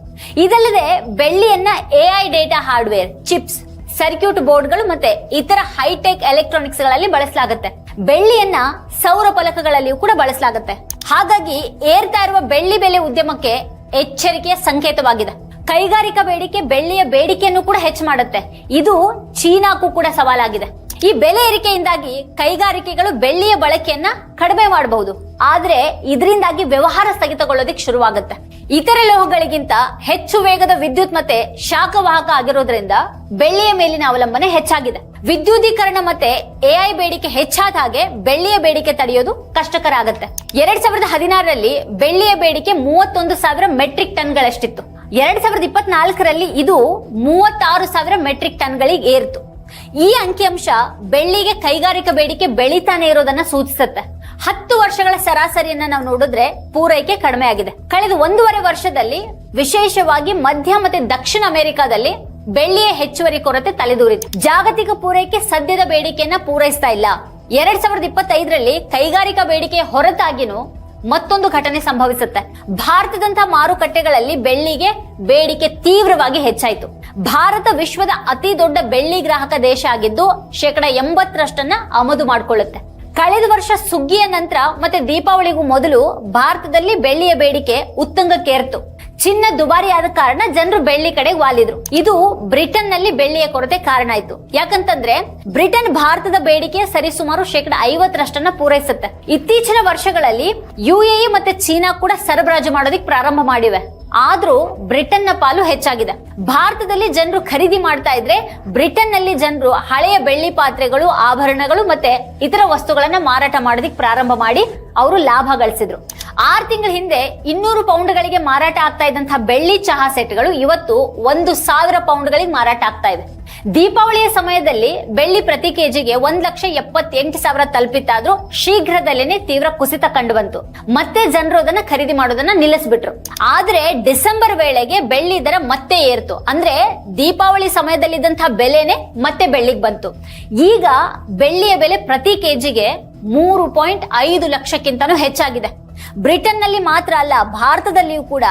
Speaker 1: ಇದಲ್ಲದೆ ಬೆಳ್ಳಿಯನ್ನ AI data hardware, chips, circuit ಬೋರ್ಡ್ಗಳು ಮತ್ತೆ ಇತರ ಹೈಟೆಕ್ ಎಲೆಕ್ಟ್ರಾನಿಕ್ಸ್ಗಳಲ್ಲಿ ಬಳಸಲಾಗುತ್ತೆ. ಬೆಳ್ಳಿಯನ್ನ ಸೌರ ಫಲಕಗಳಲ್ಲಿಯೂ ಕೂಡ ಬಳಸಲಾಗುತ್ತೆ. ಹಾಗಾಗಿ ಏರ್ತಾ ಇರುವ ಬೆಳ್ಳಿ ಬೆಲೆ ಉದ್ಯಮಕ್ಕೆ ಎಚ್ಚರಿಕೆಯ ಸಂಕೇತವಾಗಿದೆ. ಕೈಗಾರಿಕಾ ಬೇಡಿಕೆ ಬೆಳ್ಳಿಯ ಬೇಡಿಕೆಯನ್ನು ಕೂಡ ಹೆಚ್ಚು ಮಾಡುತ್ತೆ. ಇದು ಚೀನಾಕ್ಕೂ ಕೂಡ ಸವಾಲಾಗಿದೆ. ಈ ಬೆಲೆ ಏರಿಕೆಯಿಂದಾಗಿ ಕೈಗಾರಿಕೆಗಳು ಬೆಳ್ಳಿಯ ಬಳಕೆಯನ್ನ ಕಡಿಮೆ ಮಾಡಬಹುದು. ಆದ್ರೆ ಇದರಿಂದಾಗಿ ವ್ಯವಹಾರ ಸ್ಥಗಿತಗೊಳ್ಳೋದಕ್ಕೆ ಶುರುವಾಗುತ್ತೆ. ಇತರೆ ಲೋಹಗಳಿಗಿಂತ ಹೆಚ್ಚು ವೇಗದ ವಿದ್ಯುತ್ ಮತ್ತೆ ಶಾಖವಾಹಕ ಆಗಿರೋದ್ರಿಂದ ಬೆಳ್ಳಿಯ ಮೇಲಿನ ಅವಲಂಬನೆ ಹೆಚ್ಚಾಗಿದೆ. ವಿದ್ಯುದೀಕರಣ ಮತ್ತೆ ಎಐ ಬೇಡಿಕೆ ಹೆಚ್ಚಾದ ಹಾಗೆ ಬೆಳ್ಳಿಯ ಬೇಡಿಕೆ ತಡೆಯೋದು ಕಷ್ಟಕರ ಆಗುತ್ತೆ. ಎರಡ್ ಸಾವಿರದ ಹದಿನಾರರಲ್ಲಿ ಬೆಳ್ಳಿಯ ಬೇಡಿಕೆ ಮೂವತ್ತೊಂದು ಸಾವಿರ ಮೆಟ್ರಿಕ್ ಟನ್ಗಳಷ್ಟಿತ್ತು. ಎರಡ್ ಸಾವಿರದ ಇಪ್ಪತ್ನಾಲ್ಕರಲ್ಲಿ ಇದು ಮೂವತ್ತಾರು ಸಾವಿರ ಮೆಟ್ರಿಕ್ ಟನ್ಗಳಿಗೆ ಏರಿತು ಈ ಅಂಕಿಅಂಶ ಬೆಳ್ಳಿಗೆ ಕೈಗಾರಿಕಾ ಬೇಡಿಕೆ ಬೆಳೀತಾನೆ ಇರೋದನ್ನ ಸೂಚಿಸುತ್ತೆ. ಹತ್ತು ವರ್ಷಗಳ ಸರಾಸರಿಯನ್ನ ನಾವು ನೋಡಿದ್ರೆ ಪೂರೈಕೆ ಕಡಿಮೆ ಆಗಿದೆ. ಕಳೆದ ಒಂದೂವರೆ ವರ್ಷದಲ್ಲಿ ವಿಶೇಷವಾಗಿ ಮಧ್ಯ ಮತ್ತೆ ದಕ್ಷಿಣ ಅಮೆರಿಕಾದಲ್ಲಿ ಬೆಳ್ಳಿಯ ಹೆಚ್ಚುವರಿ ಕೊರತೆ ತಲೆದೂರಿದೆ. ಜಾಗತಿಕ ಪೂರೈಕೆ ಸದ್ಯದ ಬೇಡಿಕೆಯನ್ನ ಪೂರೈಸ್ತಾ ಇಲ್ಲ. ಎರಡ್ ಸಾವಿರದ ಇಪ್ಪತ್ತೈದರಲ್ಲಿ ಕೈಗಾರಿಕಾ ಬೇಡಿಕೆ ಹೊರತಾಗಿನೂ ಮತ್ತೊಂದು ಘಟನೆ ಸಂಭವಿಸುತ್ತೆ. ಭಾರತದಂತಹ ಮಾರುಕಟ್ಟೆಗಳಲ್ಲಿ ಬೆಳ್ಳಿಗೆ ಬೇಡಿಕೆ ತೀವ್ರವಾಗಿ ಹೆಚ್ಚಾಯಿತು. ಭಾರತ ವಿಶ್ವದ ಅತಿ ದೊಡ್ಡ ಬೆಳ್ಳಿ ಗ್ರಾಹಕ ದೇಶ ಆಗಿದ್ದು, ಶೇಕಡ ಎಂಬತ್ತರಷ್ಟನ್ನ ಆಮದು ಮಾಡಿಕೊಳ್ಳುತ್ತೆ. ಕಳೆದ ವರ್ಷ ಸುಗ್ಗಿಯ ನಂತರ ಮತ್ತೆ ದೀಪಾವಳಿಗೂ ಮೊದಲು ಭಾರತದಲ್ಲಿ ಬೆಳ್ಳಿಯ ಬೇಡಿಕೆ ಉತ್ತುಂಗಕ್ಕೇರ್ತು. ಚಿನ್ನ ದುಬಾರಿ ಆದ ಕಾರಣ ಜನರು ಬೆಳ್ಳಿ ಕಡೆ ವಾಲಿದ್ರು. ಇದು ಬ್ರಿಟನ್ನಲ್ಲಿ ಬೆಳ್ಳಿಯ ಕೊರತೆ ಕಾರಣ ಆಯ್ತು. ಯಾಕಂತಂದ್ರೆ ಬ್ರಿಟನ್ ಭಾರತದ ಬೇಡಿಕೆ ಸರಿಸುಮಾರು ಶೇಕಡ ಐವತ್ತರಷ್ಟನ್ನ ಪೂರೈಸುತ್ತೆ. ಇತ್ತೀಚಿನ ವರ್ಷಗಳಲ್ಲಿ ಯುಎಇ ಮತ್ತೆ ಚೀನಾ ಕೂಡ ಸರಬರಾಜು ಮಾಡೋದಕ್ಕೆ ಪ್ರಾರಂಭ ಮಾಡಿವೆ. ಆದ್ರೂ ಬ್ರಿಟನ್ನ ಪಾಲು ಹೆಚ್ಚಾಗಿದೆ. ಭಾರತದಲ್ಲಿ ಜನರು ಖರೀದಿ ಮಾಡ್ತಾ ಇದ್ರೆ ಬ್ರಿಟನ್ನಲ್ಲಿ ಜನರು ಹಳೆಯ ಬೆಳ್ಳಿ ಪಾತ್ರೆಗಳು, ಆಭರಣಗಳು ಮತ್ತೆ ಇತರ ವಸ್ತುಗಳನ್ನ ಮಾರಾಟ ಮಾಡೋದಕ್ಕೆ ಪ್ರಾರಂಭ ಮಾಡಿ ಅವರು ಲಾಭ ಗಳಿಸಿದ್ರು. ಆರು ತಿಂಗಳ ಹಿಂದೆ ಇನ್ನೂರು ಪೌಂಡ್ಗಳಿಗೆ ಮಾರಾಟ ಆಗ್ತಾ ಇದ್ದಂತಹ ಬೆಳ್ಳಿ ಚಹಾ ಸೆಟ್ಗಳು ಇವತ್ತು ಒಂದು ಸಾವಿರ ಪೌಂಡ್ಗಳಿಗೆ ಮಾರಾಟ ಆಗ್ತಾ ಇದೆ ದೀಪಾವಳಿಯ ಸಮಯದಲ್ಲಿ ಬೆಳ್ಳಿ ಪ್ರತಿ ಕೆಜಿಗೆ ಒಂದ್ ಲಕ್ಷ ಎಪ್ಪತ್ತೆಂಟು ಸಾವಿರ ತಲುಪಿತ್ತಾದ್ರೂ ಶೀಘ್ರದಲ್ಲೇನೆ ತೀವ್ರ ಕುಸಿತ ಕಂಡು ಬಂತು ಮತ್ತೆ ಜನರು ಅದನ್ನ ಖರೀದಿ ಮಾಡೋದನ್ನ ನಿಲ್ಲಿಸ್ಬಿಟ್ರು. ಆದ್ರೆ ಡಿಸೆಂಬರ್ ವೇಳೆಗೆ ಬೆಳ್ಳಿ ದರ ಮತ್ತೆ ಏರ್ತು. ಅಂದ್ರೆ ದೀಪಾವಳಿ ಸಮಯದಲ್ಲಿದ್ದಂತಹ ಬೆಲೆನೆ ಮತ್ತೆ ಬೆಳ್ಳಿಗೆ ಬಂತು. ಈಗ ಬೆಳ್ಳಿಯ ಬೆಲೆ ಪ್ರತಿ ಕೆಜಿಗೆ ಮೂರು ಪಾಯಿಂಟ್ ಐದು ಲಕ್ಷಕ್ಕಿಂತನೂ ಹೆಚ್ಚಾಗಿದೆ. ಬ್ರಿಟನ್ನಲ್ಲಿ ಮಾತ್ರ ಅಲ್ಲ, ಭಾರತದಲ್ಲಿಯೂ ಕೂಡ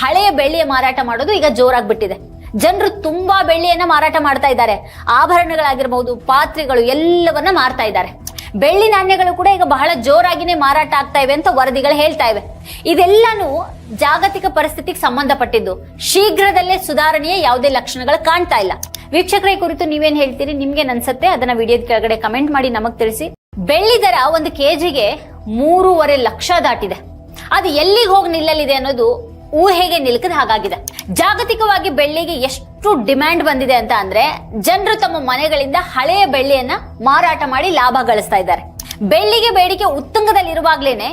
Speaker 1: ಹಳೆಯ ಬೆಳ್ಳಿಯ ಮಾರಾಟ ಮಾಡೋದು ಈಗ ಜೋರಾಗ್ಬಿಟ್ಟಿದೆ. ಜನರು ತುಂಬಾ ಬೆಳ್ಳಿಯನ್ನ ಮಾರಾಟ ಮಾಡ್ತಾ ಇದ್ದಾರೆ. ಆಭರಣಗಳಾಗಿರಬಹುದು ಪಾತ್ರೆಗಳು ಎಲ್ಲವನ್ನ ಮಾರ್ತಾ ಇದ್ದಾರೆ. ಬೆಳ್ಳಿ ನಾಣ್ಯಗಳು ಕೂಡ ಈಗ ಬಹಳ ಜೋರಾಗಿನೇ ಮಾರಾಟ ಆಗ್ತಾ ಇವೆ ಅಂತ ವರದಿಗಳು ಹೇಳ್ತಾ ಇವೆ. ಇದೆಲ್ಲಾನು ಜಾಗತಿಕ ಪರಿಸ್ಥಿತಿಗೆ ಸಂಬಂಧಪಟ್ಟಿದ್ದು. ಶೀಘ್ರದಲ್ಲೇ ಸುಧಾರಣೆಯ ಯಾವುದೇ ಲಕ್ಷಣಗಳು ಕಾಣ್ತಾ ಇಲ್ಲ. ವೀಕ್ಷಕರ ಕುರಿತು ನೀವೇನ್ ಹೇಳ್ತೀರಿ? ನಿಮ್ಗೆ ಅನ್ಸುತ್ತೆ? ಅದನ್ನ ವಿಡಿಯೋದ ಕೆಳಗಡೆ ಕಮೆಂಟ್ ಮಾಡಿ, ನಮಗ್ ತಿಳಿಸಿ. ಬೆಳ್ಳಿ ದರ ಒಂದು ಕೆಜಿಗೆ ಮೂರುವರೆ ಲಕ್ಷ ದಾಟಿದೆ. ಅದು ಎಲ್ಲಿಗೆ ಹೋಗಿ ನಿಲ್ಲಲಿದೆ ಅನ್ನೋದು ಊಹೆಗೆ ನಿಲ್ಕದ ಹಾಗಾಗಿದೆ. ಜಾಗತಿಕವಾಗಿ ಬೆಳ್ಳಿಗೆ ಎಷ್ಟು ಡಿಮ್ಯಾಂಡ್ ಬಂದಿದೆ ಅಂತ ಅಂದ್ರೆ ಜನರು ತಮ್ಮ ಮನೆಗಳಿಂದ ಹಳೆಯ ಬೆಳ್ಳಿಯನ್ನ ಮಾರಾಟ ಮಾಡಿ ಲಾಭ ಗಳಿಸ್ತಾ ಇದ್ದಾರೆ. ಬೆಳ್ಳಿಗೆ ಬೇಡಿಕೆ ಉತ್ತುಂಗದಲ್ಲಿರುವಾಗ್ಲೇನೆ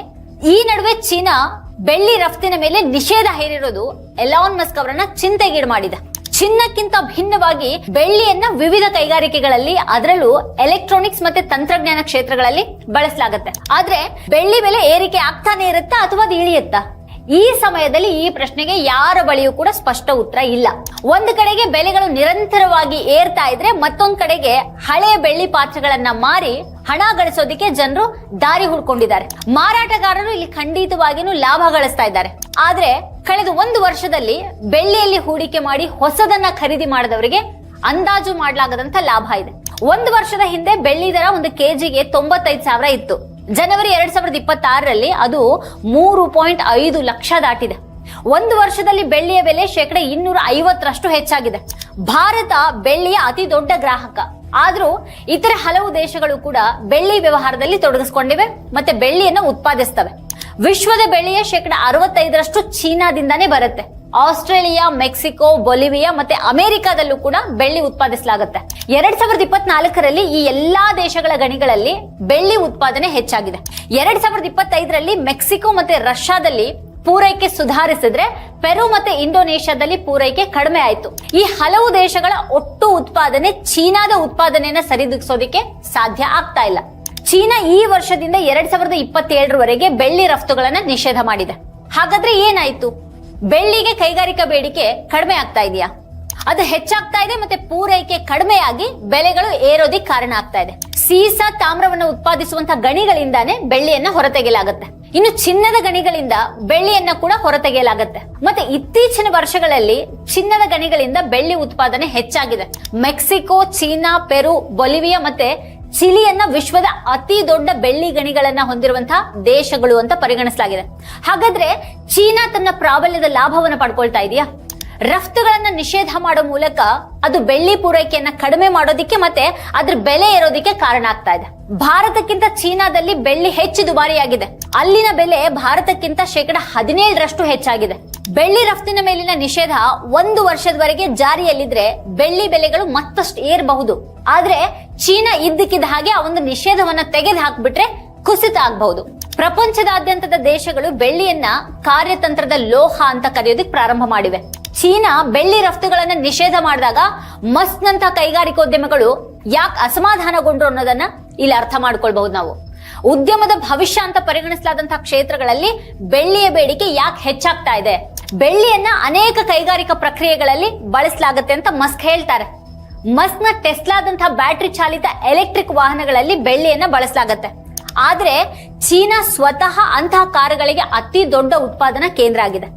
Speaker 1: ಈ ನಡುವೆ ಚೀನಾ ಬೆಳ್ಳಿ ರಫ್ತಿನ ಮೇಲೆ ನಿಷೇಧ ಹೇರಿರೋದು ಎಲಾನ್ ಮಸ್ಕ್ ಅವರನ್ನ ಚಿಂತೆಗೀಡು ಮಾಡಿದೆ. ಚಿನ್ನಕ್ಕಿಂತ ಭಿನ್ನವಾಗಿ ಬೆಳ್ಳಿಯನ್ನ ವಿವಿಧ ಕೈಗಾರಿಕೆಗಳಲ್ಲಿ, ಅದರಲ್ಲೂ ಎಲೆಕ್ಟ್ರಾನಿಕ್ಸ್ ಮತ್ತೆ ತಂತ್ರಜ್ಞಾನ ಕ್ಷೇತ್ರಗಳಲ್ಲಿ ಬಳಸಲಾಗುತ್ತೆ. ಆದ್ರೆ ಬೆಳ್ಳಿ ಬೆಲೆ ಏರಿಕೆ ಆಗ್ತಾನೆ ಇರುತ್ತಾ ಅಥವಾ ಅದು ಇಳಿಯುತ್ತಾ? ಈ ಸಮಯದಲ್ಲಿ ಈ ಪ್ರಶ್ನೆಗೆ ಯಾರ ಬಳಿಯೂ ಕೂಡ ಸ್ಪಷ್ಟ ಉತ್ತರ ಇಲ್ಲ. ಒಂದು ಕಡೆಗೆ ಬೆಲೆಗಳು ನಿರಂತರವಾಗಿ ಏರ್ತಾ ಇದ್ರೆ ಮತ್ತೊಂದು ಕಡೆಗೆ ಹಳೆಯ ಬೆಳ್ಳಿ ಪಾತ್ರೆಗಳನ್ನ ಮಾರಿ ಹಣ ಗಳಿಸೋದಿಕ್ಕೆ ಜನರು ದಾರಿ ಹುಡ್ಕೊಂಡಿದ್ದಾರೆ. ಮಾರಾಟಗಾರರು ಇಲ್ಲಿ ಖಂಡಿತವಾಗಿಯೂ ಲಾಭ ಗಳಿಸ್ತಾ ಇದ್ದಾರೆ. ಆದ್ರೆ ಕಳೆದ ಒಂದು ವರ್ಷದಲ್ಲಿ ಬೆಳ್ಳಿಯಲ್ಲಿ ಹೂಡಿಕೆ ಮಾಡಿ ಹೊಸದನ್ನ ಖರೀದಿ ಮಾಡಿದವರಿಗೆ ಅಂದಾಜು ಮಾಡಲಾಗದಂತ ಲಾಭ ಇದೆ. ಒಂದು ವರ್ಷದ ಹಿಂದೆ ಬೆಳ್ಳಿ ದರ ಒಂದು ಕೆಜಿಗೆ ತೊಂಬತ್ತೈದು ಸಾವಿರ ಇತ್ತು. ಜನವರಿ ಎರಡ್ ಸಾವಿರದ ಇಪ್ಪತ್ತಾರರಲ್ಲಿ ಅದು ಮೂರು ಪಾಯಿಂಟ್ ಐದು ಲಕ್ಷ ದಾಟಿದೆ. ಒಂದು ವರ್ಷದಲ್ಲಿ ಬೆಳ್ಳಿಯ ಬೆಲೆ ಶೇಕಡ ಇನ್ನೂರ ಐವತ್ತರಷ್ಟು ಹೆಚ್ಚಾಗಿದೆ. ಭಾರತ ಬೆಳ್ಳಿಯ ಅತಿ ದೊಡ್ಡ ಗ್ರಾಹಕ. ಆದ್ರೂ ಇತರ ಹಲವು ದೇಶಗಳು ಕೂಡ ಬೆಳ್ಳಿ ವ್ಯವಹಾರದಲ್ಲಿ ತೊಡಗಿಸಿಕೊಂಡಿವೆ ಮತ್ತೆ ಬೆಳ್ಳಿಯನ್ನು ಉತ್ಪಾದಿಸ್ತವೆ. ವಿಶ್ವದ ಬೆಳ್ಳಿಯ ಶೇಕಡ ಅರವತ್ತೈದರಷ್ಟು ಚೀನಾದಿಂದಾನೇ ಬರುತ್ತೆ. ಆಸ್ಟ್ರೇಲಿಯಾ, ಮೆಕ್ಸಿಕೋ, ಬೊಲಿವಿಯಾ ಮತ್ತೆ ಅಮೆರಿಕಾದಲ್ಲೂ ಕೂಡ ಬೆಳ್ಳಿ ಉತ್ಪಾದಿಸಲಾಗುತ್ತೆ. ಎರಡ್ ಸಾವಿರದ ಇಪ್ಪತ್ನಾಲ್ಕರಲ್ಲಿ ಈ ಎಲ್ಲಾ ದೇಶಗಳ ಗಣಿಗಳಲ್ಲಿ ಬೆಳ್ಳಿ ಉತ್ಪಾದನೆ ಹೆಚ್ಚಾಗಿದೆ. ಎರಡ್ ಸಾವಿರದ ಇಪ್ಪತ್ತೈದರಲ್ಲಿ ಮೆಕ್ಸಿಕೋ ಮತ್ತೆ ರಷ್ಯಾದಲ್ಲಿ ಪೂರೈಕೆ ಸುಧಾರಿಸಿದ್ರೆ ಪೆರು ಮತ್ತೆ ಇಂಡೋನೇಷ್ಯಾದಲ್ಲಿ ಪೂರೈಕೆ ಕಡಿಮೆ ಆಯ್ತು. ಈ ಹಲವು ದೇಶಗಳ ಒಟ್ಟು ಉತ್ಪಾದನೆ ಚೀನಾದ ಉತ್ಪಾದನೆಯನ್ನ ಸರಿದೂಗಿಸೋದಿಕ್ಕೆ ಸಾಧ್ಯ ಆಗ್ತಾ ಇಲ್ಲ. ಚೀನಾ ಈ ವರ್ಷದಿಂದ ಎರಡ್ ಸಾವಿರದ ಇಪ್ಪತ್ತೇಳರವರೆಗೆ ಬೆಳ್ಳಿ ರಫ್ತುಗಳನ್ನ ನಿಷೇಧ ಮಾಡಿದೆ. ಹಾಗಾದ್ರೆ ಏನಾಯ್ತು? ಬೆಳ್ಳಿಗೆ ಕೈಗಾರಿಕಾ ಬೇಡಿಕೆ ಕಡಿಮೆ ಆಗ್ತಾ ಇದೆಯಾ? ಅದು ಹೆಚ್ಚಾಗ್ತಾ ಇದೆ ಮತ್ತೆ ಪೂರೈಕೆ ಕಡಿಮೆಯಾಗಿ ಬೆಲೆಗಳು ಏರೋದಿಕ್ ಕಾರಣ ಆಗ್ತಾ ಇದೆ. ಸೀಸ, ತಾಮ್ರವನ್ನು ಉತ್ಪಾದಿಸುವಂತಹ ಗಣಿಗಳಿಂದಾನೇ ಬೆಳ್ಳಿಯನ್ನ ಹೊರತೆಗೆಯಲಾಗುತ್ತೆ. ಇನ್ನು ಚಿನ್ನದ ಗಣಿಗಳಿಂದ ಬೆಳ್ಳಿಯನ್ನ ಕೂಡ ಹೊರತೆಗೆಯಲಾಗುತ್ತೆ. ಮತ್ತೆ ಇತ್ತೀಚಿನ ವರ್ಷಗಳಲ್ಲಿ ಚಿನ್ನದ ಗಣಿಗಳಿಂದ ಬೆಳ್ಳಿ ಉತ್ಪಾದನೆ ಹೆಚ್ಚಾಗಿದೆ. ಮೆಕ್ಸಿಕೋ, ಚೀನಾ, ಪೆರು, ಬೊಲಿವಿಯಾ ಮತ್ತೆ ಚಿಲಿಯನ್ನ ವಿಶ್ವದ ಅತಿ ದೊಡ್ಡ ಬೆಳ್ಳಿ ಗಣಿಗಳನ್ನ ಹೊಂದಿರುವಂತಹ ದೇಶಗಳು ಅಂತ ಪರಿಗಣಿಸಲಾಗಿದೆ. ಹಾಗಾದ್ರೆ ಚೀನಾ ತನ್ನ ಪ್ರಾಬಲ್ಯದ ಲಾಭವನ್ನು ಪಡ್ಕೊಳ್ತಾ ಇದೆಯಾ? ರಫ್ತುಗಳನ್ನ ನಿಷೇಧ ಮಾಡೋ ಮೂಲಕ ಅದು ಬೆಳ್ಳಿ ಪೂರೈಕೆಯನ್ನ ಕಡಿಮೆ ಮಾಡೋದಿಕ್ಕೆ ಮತ್ತೆ ಅದ್ರ ಬೆಲೆ ಇರೋದಿಕ್ಕೆ ಕಾರಣ ಆಗ್ತಾ ಇದೆ. ಭಾರತಕ್ಕಿಂತ ಚೀನಾದಲ್ಲಿ ಬೆಳ್ಳಿ ಹೆಚ್ಚು ದುಬಾರಿಯಾಗಿದೆ. ಅಲ್ಲಿನ ಬೆಲೆ ಭಾರತಕ್ಕಿಂತ ಶೇಕಡ ಹದಿನೇಳರಷ್ಟು ಹೆಚ್ಚಾಗಿದೆ. ಬೆಳ್ಳಿ ರಫ್ತಿನ ಮೇಲಿನ ನಿಷೇಧ ಒಂದು ವರ್ಷದವರೆಗೆ ಜಾರಿಯಲ್ಲಿದ್ರೆ ಬೆಳ್ಳಿ ಬೆಲೆಗಳು ಮತ್ತಷ್ಟು ಏರಬಹುದು. ಆದ್ರೆ ಚೀನಾ ಇದ್ದಕ್ಕಿದ್ದ ಹಾಗೆ ಆ ಒಂದು ನಿಷೇಧವನ್ನ ತೆಗೆದು ಹಾಕ್ಬಿಟ್ರೆ ಕುಸಿತ ಆಗಬಹುದು. ಪ್ರಪಂಚದಾದ್ಯಂತದ ದೇಶಗಳು ಬೆಳ್ಳಿಯನ್ನ ಕಾರ್ಯತಂತ್ರದ ಲೋಹ ಅಂತ ಕರೆಯೋದಕ್ಕೆ ಪ್ರಾರಂಭ ಮಾಡಿವೆ. ಚೀನಾ ಬೆಳ್ಳಿ ರಫ್ತುಗಳನ್ನ ನಿಷೇಧ ಮಾಡಿದಾಗ ಮಸ್ತ್ ಕೈಗಾರಿಕೋದ್ಯಮಗಳು ಯಾಕೆ ಅಸಮಾಧಾನಗೊಂಡ್ರು ಅನ್ನೋದನ್ನ ಇಲ್ಲಿ ಅರ್ಥ ಮಾಡ್ಕೊಳ್ಬಹುದು ನಾವು. ಉದ್ಯಮದ ಭವಿಷ್ಯ ಅಂತ ಪರಿಗಣಿಸಲಾದಂತಹ ಕ್ಷೇತ್ರಗಳಲ್ಲಿ ಬೆಳ್ಳಿಯ ಬೇಡಿಕೆ ಯಾಕೆ ಹೆಚ್ಚಾಗ್ತಾ ಇದೆ? ಬೆಳ್ಳಿಯನ್ನ ಅನೇಕ ಕೈಗಾರಿಕಾ ಪ್ರಕ್ರಿಯೆಗಳಲ್ಲಿ ಬಳಸಲಾಗುತ್ತೆ ಅಂತ ಮಸ್ಕ್ ಹೇಳ್ತಾರೆ. ಮಸ್ಕ್ನ ಟೆಸ್ಲಾದಂತಹ ಬ್ಯಾಟರಿ ಚಾಲಿತ ಎಲೆಕ್ಟ್ರಿಕ್ ವಾಹನಗಳಲ್ಲಿ ಬೆಳ್ಳಿಯನ್ನ ಬಳಸಲಾಗತ್ತೆ. ಆದ್ರೆ ಚೀನಾ ಸ್ವತಃ ಅಂತಹ ಕಾರುಗಳಿಗೆ ಅತಿ ದೊಡ್ಡ ಉತ್ಪಾದನಾ ಕೇಂದ್ರ ಆಗಿದೆ.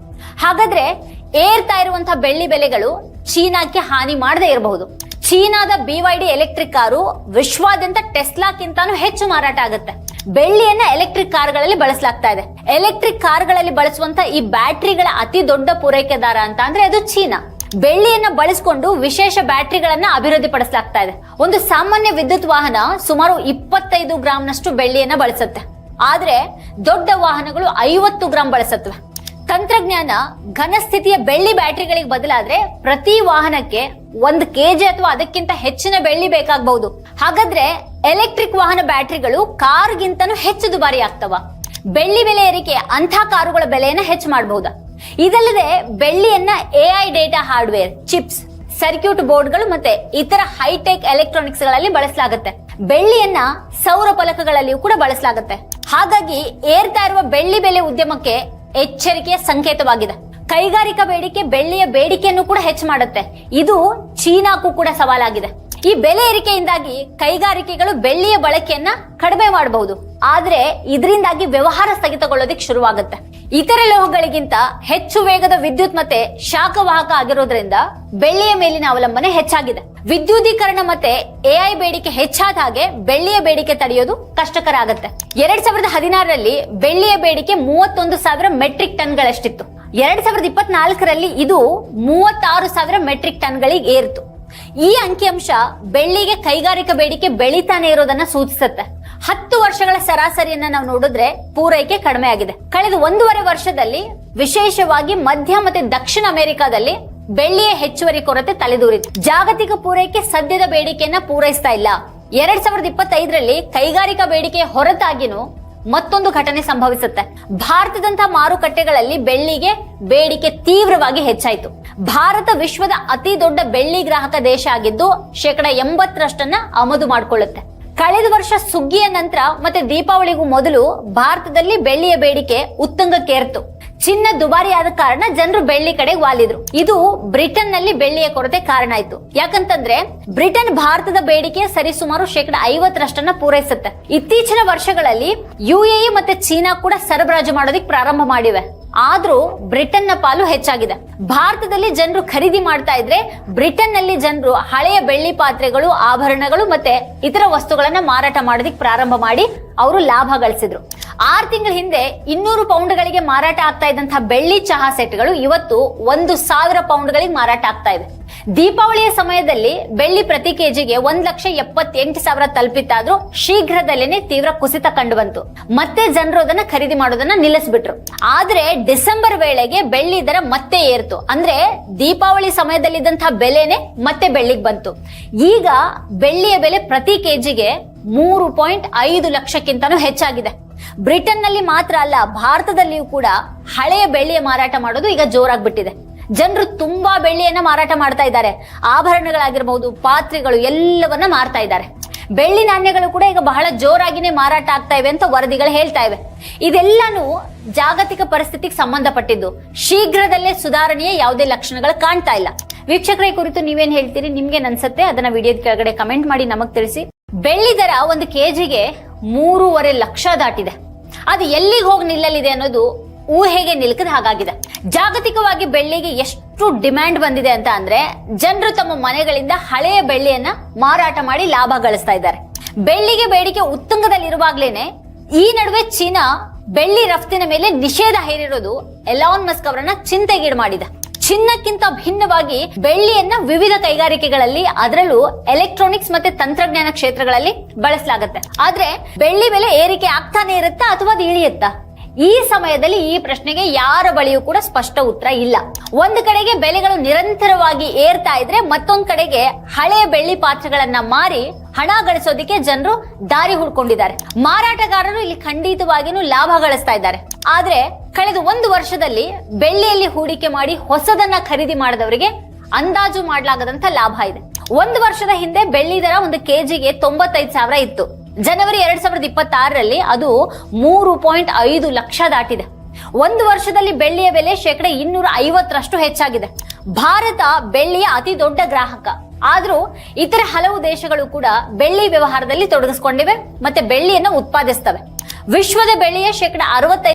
Speaker 1: ಹಾಗಾದ್ರೆ ಏರ್ತಾ ಇರುವಂತಹ ಬೆಳ್ಳಿ ಬೆಲೆಗಳು ಚೀನಾಕ್ಕೆ ಹಾನಿ ಮಾಡದೇ ಇರಬಹುದು. ಚೀನಾದ ಬಿವೈಡಿ ಎಲೆಕ್ಟ್ರಿಕ್ ಕಾರು ವಿಶ್ವಾದ್ಯಂತ ಟೆಸ್ಲಾಕ್ಕಿಂತಾನು ಹೆಚ್ಚು ಮಾರಾಟ ಆಗುತ್ತೆ. ಬೆಳ್ಳಿಯನ್ನ ಎಲೆಕ್ಟ್ರಿಕ್ ಕಾರ್ಗಳಲ್ಲಿ ಬಳಸಲಾಗ್ತಾ ಇದೆ. ಎಲೆಕ್ಟ್ರಿಕ್ ಕಾರ್ಗಳಲ್ಲಿ ಬಳಸುವಂತ ಈ ಬ್ಯಾಟರಿಗಳ ಅತಿ ದೊಡ್ಡ ಪೂರೈಕೆದಾರ ಅಂತ ಅಂದ್ರೆ ಅದು ಚೀನಾ. ಬೆಳ್ಳಿಯನ್ನ ಬಳಸಿಕೊಂಡು ವಿಶೇಷ ಬ್ಯಾಟರಿಗಳನ್ನ ಅಭಿವೃದ್ಧಿ ಇದೆ. ಒಂದು ಸಾಮಾನ್ಯ ವಿದ್ಯುತ್ ವಾಹನ ಸುಮಾರು ಇಪ್ಪತ್ತೈದು ಗ್ರಾಮ್ನಷ್ಟು ಬೆಳ್ಳಿಯನ್ನ ಬಳಸುತ್ತೆ. ಆದ್ರೆ ದೊಡ್ಡ ವಾಹನಗಳು ಐವತ್ತು ಗ್ರಾಂ ಬಳಸತ್ವೆ. ತಂತ್ರಜ್ಞಾನ ಘನಸ್ಥಿತಿಯ ಬೆಳ್ಳಿ ಬ್ಯಾಟರಿಗಳಿಗೆ ಬದಲಾದ್ರೆ ಪ್ರತಿ ವಾಹನಕ್ಕೆ ಒಂದು ಕೆಜಿ ಅಥವಾ ಅದಕ್ಕಿಂತ ಹೆಚ್ಚಿನ ಬೆಳ್ಳಿ ಬೇಕಾಗಬಹುದು. ಹಾಗಾದ್ರೆ ಎಲೆಕ್ಟ್ರಿಕ್ ವಾಹನ ಬ್ಯಾಟರಿಗಳು ಕಾರ್ಗಿಂತನೂ ಹೆಚ್ಚು ದುಬಾರಿ ಆಗ್ತವ. ಬೆಳ್ಳಿ ಬೆಲೆ ಏರಿಕೆ ಅಂಥ ಕಾರುಗಳ ಬೆಲೆಯನ್ನ ಹೆಚ್ಚು ಮಾಡಬಹುದಾ ಇದಲ್ಲದೆ ಬೆಳ್ಳಿಯನ್ನ AI data hardware, chips, circuit ಬೋರ್ಡ್ಗಳು ಮತ್ತೆ ಇತರ ಹೈಟೆಕ್ ಎಲೆಕ್ಟ್ರಾನಿಕ್ಸ್ಗಳಲ್ಲಿ ಬಳಸಲಾಗುತ್ತೆ. ಬೆಳ್ಳಿಯನ್ನ ಸೌರ ಫಲಕಗಳಲ್ಲಿಯೂ ಕೂಡ ಬಳಸಲಾಗುತ್ತೆ. ಹಾಗಾಗಿ ಏರ್ತಾ ಇರುವ ಬೆಳ್ಳಿ ಬೆಲೆ ಉದ್ಯಮಕ್ಕೆ ಎಚ್ಚರಿಕೆಯ ಸಂಕೇತವಾಗಿದೆ. ಕೈಗಾರಿಕಾ ಬೇಡಿಕೆ ಬೆಳ್ಳಿಯ ಬೇಡಿಕೆಯನ್ನು ಕೂಡ ಹೆಚ್ಚು ಮಾಡುತ್ತೆ. ಇದು ಚೀನಾಕ್ಕೂ ಕೂಡ ಸವಾಲಾಗಿದೆ. ಈ ಬೆಲೆ ಏರಿಕೆಯಿಂದಾಗಿ ಕೈಗಾರಿಕೆಗಳು ಬೆಳ್ಳಿಯ ಬಳಕೆಯನ್ನ ಕಡಿಮೆ ಮಾಡಬಹುದು. ಆದ್ರೆ ಇದರಿಂದಾಗಿ ವ್ಯವಹಾರ ಸ್ಥಗಿತಗೊಳ್ಳೋದಿಕ್ ಶುರುವಾಗುತ್ತೆ. ಇತರೆ ಲೋಹಗಳಿಗಿಂತ ಹೆಚ್ಚು ವೇಗದ ವಿದ್ಯುತ್ ಮತ್ತೆ ಶಾಖವಾಹಕ ಆಗಿರೋದ್ರಿಂದ ಬೆಳ್ಳಿಯ ಮೇಲಿನ ಅವಲಂಬನೆ ಹೆಚ್ಚಾಗಿದೆ. ವಿದ್ಯುದೀಕರಣ ಮತ್ತೆ ಎಐ ಬೇಡಿಕೆ ಹೆಚ್ಚಾದ ಹಾಗೆ ಬೆಳ್ಳಿಯ ಬೇಡಿಕೆ ತಡೆಯೋದು ಕಷ್ಟಕರ ಆಗುತ್ತೆ ಎರಡ್ ಸಾವಿರದ ಹದಿನಾರರಲ್ಲಿ ಬೆಳ್ಳಿಯ ಬೇಡಿಕೆ ಮೂವತ್ತೊಂದು ಸಾವಿರ ಮೆಟ್ರಿಕ್ ಟನ್ಗಳಷ್ಟಿತ್ತು. ಎರಡ್ ಸಾವಿರದ ಇಪ್ಪತ್ನಾಲ್ಕರಲ್ಲಿ ಇದು ಮೂವತ್ತಾರು ಸಾವಿರ ಮೆಟ್ರಿಕ್ ಟನ್ಗಳಿಗೆ ಏರಿತು ಈ ಅಂಕಿಅಂಶ ಬೆಳ್ಳಿಗೆ ಕೈಗಾರಿಕಾ ಬೇಡಿಕೆ ಬೆಳೀತಾನೆ ಇರೋದನ್ನ ಸೂಚಿಸುತ್ತೆ. ಹತ್ತು ವರ್ಷಗಳ ಸರಾಸರಿಯನ್ನ ನಾವು ನೋಡಿದ್ರೆ ಪೂರೈಕೆ ಕಡಿಮೆ ಆಗಿದೆ. ಕಳೆದ ಒಂದೂವರೆ ವರ್ಷದಲ್ಲಿ ವಿಶೇಷವಾಗಿ ಮಧ್ಯ ಮತ್ತೆ ದಕ್ಷಿಣ ಅಮೆರಿಕಾದಲ್ಲಿ ಬೆಳ್ಳಿಯ ಹೆಚ್ಚುವರಿ ಕೊರತೆ ತಲೆದೂರಿದೆ ಜಾಗತಿಕ ಪೂರೈಕೆ ಸದ್ಯದ ಬೇಡಿಕೆಯನ್ನ ಪೂರೈಸ್ತಾ ಇಲ್ಲ. ಎರಡ್ ಸಾವಿರದ ಇಪ್ಪತ್ತೈದರಲ್ಲಿ ಕೈಗಾರಿಕಾ ಬೇಡಿಕೆಯ ಹೊರತಾಗಿನೂ ಮತ್ತೊಂದು ಘಟನೆ ಸಂಭವಿಸುತ್ತೆ. ಭಾರತದಂತಹ ಮಾರುಕಟ್ಟೆಗಳಲ್ಲಿ ಬೆಳ್ಳಿಗೆ ಬೇಡಿಕೆ ತೀವ್ರವಾಗಿ ಹೆಚ್ಚಾಯಿತು. ಭಾರತ ವಿಶ್ವದ ಅತಿ ದೊಡ್ಡ ಬೆಳ್ಳಿ ಗ್ರಾಹಕ ದೇಶ ಆಗಿದ್ದು, ಶೇಕಡ ಎಂಬತ್ತರಷ್ಟನ್ನ ಆಮದು ಮಾಡಿಕೊಳ್ಳುತ್ತೆ. ಕಳೆದ ವರ್ಷ ಸುಗ್ಗಿಯ ನಂತರ ಮತ್ತೆ ದೀಪಾವಳಿಗೂ ಮೊದಲು ಭಾರತದಲ್ಲಿ ಬೆಳ್ಳಿಯ ಬೇಡಿಕೆ ಉತ್ತುಂಗಕ್ಕೇರ್ತು. ಚಿನ್ನ ದುಬಾರಿ ಆದ ಕಾರಣ ಜನರು ಬೆಳ್ಳಿ ಕಡೆ ವಾಲಿದ್ರು. ಇದು ಬ್ರಿಟನ್ನಲ್ಲಿ ಬೆಳ್ಳಿಯ ಕೊರತೆ ಕಾರಣ ಆಯ್ತು. ಯಾಕಂತಂದ್ರೆ ಬ್ರಿಟನ್ ಭಾರತದ ಬೇಡಿಕೆ ಸರಿಸುಮಾರು ಶೇಕಡ ಐವತ್ತರಷ್ಟನ್ನ ಪೂರೈಸುತ್ತೆ. ಇತ್ತೀಚಿನ ವರ್ಷಗಳಲ್ಲಿ ಯುಎಇ ಮತ್ತೆ ಚೀನಾ ಕೂಡ ಸರಬರಾಜು ಮಾಡೋದಿಕ್ ಪ್ರಾರಂಭ ಮಾಡಿವೆ. ಆದ್ರೂ ಬ್ರಿಟನ್ನ ಪಾಲು ಹೆಚ್ಚಾಗಿದೆ. ಭಾರತದಲ್ಲಿ ಜನರು ಖರೀದಿ ಮಾಡ್ತಾ ಇದ್ರೆ ಬ್ರಿಟನ್ನಲ್ಲಿ ಜನರು ಹಳೆಯ ಬೆಳ್ಳಿ ಪಾತ್ರೆಗಳು, ಆಭರಣಗಳು ಮತ್ತೆ ಇತರ ವಸ್ತುಗಳನ್ನ ಮಾರಾಟ ಮಾಡೋದಕ್ಕೆ ಪ್ರಾರಂಭ ಮಾಡಿ ಅವರು ಲಾಭ ಗಳಿಸಿದ್ರು. ಆರು ತಿಂಗಳ ಹಿಂದೆ ಇನ್ನೂರು ಪೌಂಡ್ಗಳಿಗೆ ಮಾರಾಟ ಆಗ್ತಾ ಇದ್ದಂತಹ ಬೆಳ್ಳಿ ಚಹಾ ಸೆಟ್ಗಳು ಇವತ್ತು ಒಂದು ಸಾವಿರ ಪೌಂಡ್ಗಳಿಗೆ ಮಾರಾಟ ಆಗ್ತಾ ಇದೆ ದೀಪಾವಳಿಯ ಸಮಯದಲ್ಲಿ ಬೆಳ್ಳಿ ಪ್ರತಿ ಕೆಜಿಗೆ ಒಂದ್ ಲಕ್ಷ ಎಪ್ಪತ್ತೆಂಟು ಸಾವಿರ ತಲುಪಿತ್ತಾದ್ರೂ ಶೀಘ್ರದಲ್ಲೇನೆ ತೀವ್ರ ಕುಸಿತ ಕಂಡು ಬಂತು ಮತ್ತೆ ಜನರು ಅದನ್ನ ಖರೀದಿ ಮಾಡೋದನ್ನ ನಿಲ್ಲಿಸ್ಬಿಟ್ರು. ಆದ್ರೆ ಡಿಸೆಂಬರ್ ವೇಳೆಗೆ ಬೆಳ್ಳಿ ದರ ಮತ್ತೆ ಏರ್ತು. ಅಂದ್ರೆ ದೀಪಾವಳಿ ಸಮಯದಲ್ಲಿದ್ದಂತಹ ಬೆಲೆನೆ ಮತ್ತೆ ಬೆಳ್ಳಿಗೆ ಬಂತು. ಈಗ ಬೆಳ್ಳಿಯ ಬೆಲೆ ಪ್ರತಿ ಕೆಜಿಗೆ ಮೂರು ಪಾಯಿಂಟ್ ಐದು ಲಕ್ಷಕ್ಕಿಂತನೂ ಹೆಚ್ಚಾಗಿದೆ. ಬ್ರಿಟನ್ನಲ್ಲಿ ಮಾತ್ರ ಅಲ್ಲ, ಭಾರತದಲ್ಲಿಯೂ ಕೂಡ ಹಳೆಯ ಬೆಳ್ಳಿಯ ಮಾರಾಟ ಮಾಡೋದು ಈಗ ಜೋರಾಗ್ಬಿಟ್ಟಿದೆ. ಜನರು ತುಂಬಾ ಬೆಳ್ಳಿಯನ್ನ ಮಾರಾಟ ಮಾಡ್ತಾ ಇದ್ದಾರೆ. ಆಭರಣಗಳಾಗಿರಬಹುದು ಪಾತ್ರೆಗಳು ಎಲ್ಲವನ್ನ ಮಾರ್ತಾ ಇದ್ದಾರೆ. ಬೆಳ್ಳಿ ನಾಣ್ಯಗಳು ಕೂಡ ಈಗ ಬಹಳ ಜೋರಾಗಿನೇ ಮಾರಾಟ ಆಗ್ತಾ ಇವೆ ಅಂತ ವರದಿಗಳು ಹೇಳ್ತಾ ಇವೆ. ಇದೆಲ್ಲಾನು ಜಾಗತಿಕ ಪರಿಸ್ಥಿತಿಗೆ ಸಂಬಂಧಪಟ್ಟಿದ್ದು. ಶೀಘ್ರದಲ್ಲೇ ಸುಧಾರಣೆಯ ಯಾವುದೇ ಲಕ್ಷಣಗಳು ಕಾಣ್ತಾ ಇಲ್ಲ. ವೀಕ್ಷಕರ ಕುರಿತು ನೀವೇನ್ ಹೇಳ್ತೀರಿ? ನಿಮ್ಗೆ ಅನ್ಸತ್ತೆ? ಅದನ್ನ ವಿಡಿಯೋದ ಕೆಳಗಡೆ ಕಮೆಂಟ್ ಮಾಡಿ ನಮಗ್ ತಿಳಿಸಿ. ಬೆಳ್ಳಿ ದರ ಒಂದು ಕೆಜಿಗೆ ಮೂರುವರೆ ಲಕ್ಷ ದಾಟಿದೆ. ಅದು ಎಲ್ಲಿಗೆ ಹೋಗಿ ನಿಲ್ಲಲಿದೆ ಅನ್ನೋದು ಊಹೆಗೆ ನಿಲ್ಕದ ಹಾಗಾಗಿದೆ. ಜಾಗತಿಕವಾಗಿ ಬೆಳ್ಳಿಗೆ ಎಷ್ಟು ಡಿಮ್ಯಾಂಡ್ ಬಂದಿದೆ ಅಂತ ಅಂದ್ರೆ ಜನರು ತಮ್ಮ ಮನೆಗಳಿಂದ ಹಳೆಯ ಬೆಳ್ಳಿಯನ್ನ ಮಾರಾಟ ಮಾಡಿ ಲಾಭ ಗಳಿಸ್ತಾ ಇದ್ದಾರೆ. ಬೆಳ್ಳಿಗೆ ಬೇಡಿಕೆ ಉತ್ತುಂಗದಲ್ಲಿರುವಾಗ್ಲೇನೆ ಈ ನಡುವೆ ಚೀನಾ ಬೆಳ್ಳಿ ರಫ್ತಿನ ಮೇಲೆ ನಿಷೇಧ ಹೇರಿರೋದು ಎಲಾನ್ ಮಸ್ಕ್ ಅವರನ್ನ ಚಿಂತೆಗೀಡು ಮಾಡಿದೆ. ಚಿನ್ನಕ್ಕಿಂತ ಭಿನ್ನವಾಗಿ ಬೆಳ್ಳಿಯನ್ನ ವಿವಿಧ ಕೈಗಾರಿಕೆಗಳಲ್ಲಿ ಅದರಲ್ಲೂ ಎಲೆಕ್ಟ್ರಾನಿಕ್ಸ್ ಮತ್ತೆ ತಂತ್ರಜ್ಞಾನ ಕ್ಷೇತ್ರಗಳಲ್ಲಿ ಬಳಸಲಾಗುತ್ತೆ. ಆದ್ರೆ ಬೆಳ್ಳಿ ಬೆಲೆ ಏರಿಕೆ ಆಗ್ತಾನೆ ಇರುತ್ತಾ ಅಥವಾ ಅದು ಇಳಿಯುತ್ತಾ? ಈ ಸಮಯದಲ್ಲಿ ಈ ಪ್ರಶ್ನೆಗೆ ಯಾರ ಬಳಿಯೂ ಕೂಡ ಸ್ಪಷ್ಟ ಉತ್ತರ ಇಲ್ಲ. ಒಂದು ಕಡೆಗೆ ಬೆಲೆಗಳು ನಿರಂತರವಾಗಿ ಏರ್ತಾ ಇದ್ರೆ ಮತ್ತೊಂದು ಕಡೆಗೆ ಹಳೆಯ ಬೆಳ್ಳಿ ಪಾತ್ರೆಗಳನ್ನ ಮಾರಿ ಹಣ ಗಳಿಸೋದಕ್ಕೆ ಜನರು ದಾರಿ ಹುಡ್ಕೊಂಡಿದ್ದಾರೆ. ಮಾರಾಟಗಾರರು ಇಲ್ಲಿ ಖಂಡಿತವಾಗಿನೂ ಲಾಭ ಗಳಿಸ್ತಾ ಇದ್ದಾರೆ. ಆದ್ರೆ ಕಳೆದ ಒಂದು ವರ್ಷದಲ್ಲಿ ಬೆಳ್ಳಿಯಲ್ಲಿ ಹೂಡಿಕೆ ಮಾಡಿ ಹೊಸದನ್ನ ಖರೀದಿ ಮಾಡಿದವರಿಗೆ ಅಂದಾಜು ಮಾಡಲಾಗದಂತ ಲಾಭ ಇದೆ. ಒಂದು ವರ್ಷದ ಹಿಂದೆ ಬೆಳ್ಳಿ ದರ ಒಂದು ಕೆಜಿಗೆ ತೊಂಬತ್ತೈದು ಸಾವಿರ ಇತ್ತು. ಜನವರಿ ಎರಡ್ ಸಾವಿರದ ಇಪ್ಪತ್ತಾರರಲ್ಲಿ ಅದು ಮೂರು ಪಾಯಿಂಟ್ ಐದು ಲಕ್ಷ ದಾಟಿದೆ. ಒಂದು ವರ್ಷದಲ್ಲಿ ಬೆಳ್ಳಿಯ ಬೆಲೆ ಶೇಕಡ ಇನ್ನೂರ ಐವತ್ತರಷ್ಟು ಹೆಚ್ಚಾಗಿದೆ. ಭಾರತ ಬೆಳ್ಳಿಯ ಅತಿ ದೊಡ್ಡ ಗ್ರಾಹಕ. ಆದ್ರೂ ಇತರ ಹಲವು ದೇಶಗಳು ಕೂಡ ಬೆಳ್ಳಿ ವ್ಯವಹಾರದಲ್ಲಿ ತೊಡಗಿಸಿಕೊಂಡಿವೆ, ಮತ್ತೆ ಬೆಳ್ಳಿಯನ್ನು ಉತ್ಪಾದಿಸ್ತವೆ. ವಿಶ್ವದ ಬೆಳ್ಳಿಯ ಶೇಕಡ ಅರವತ್ತೈದು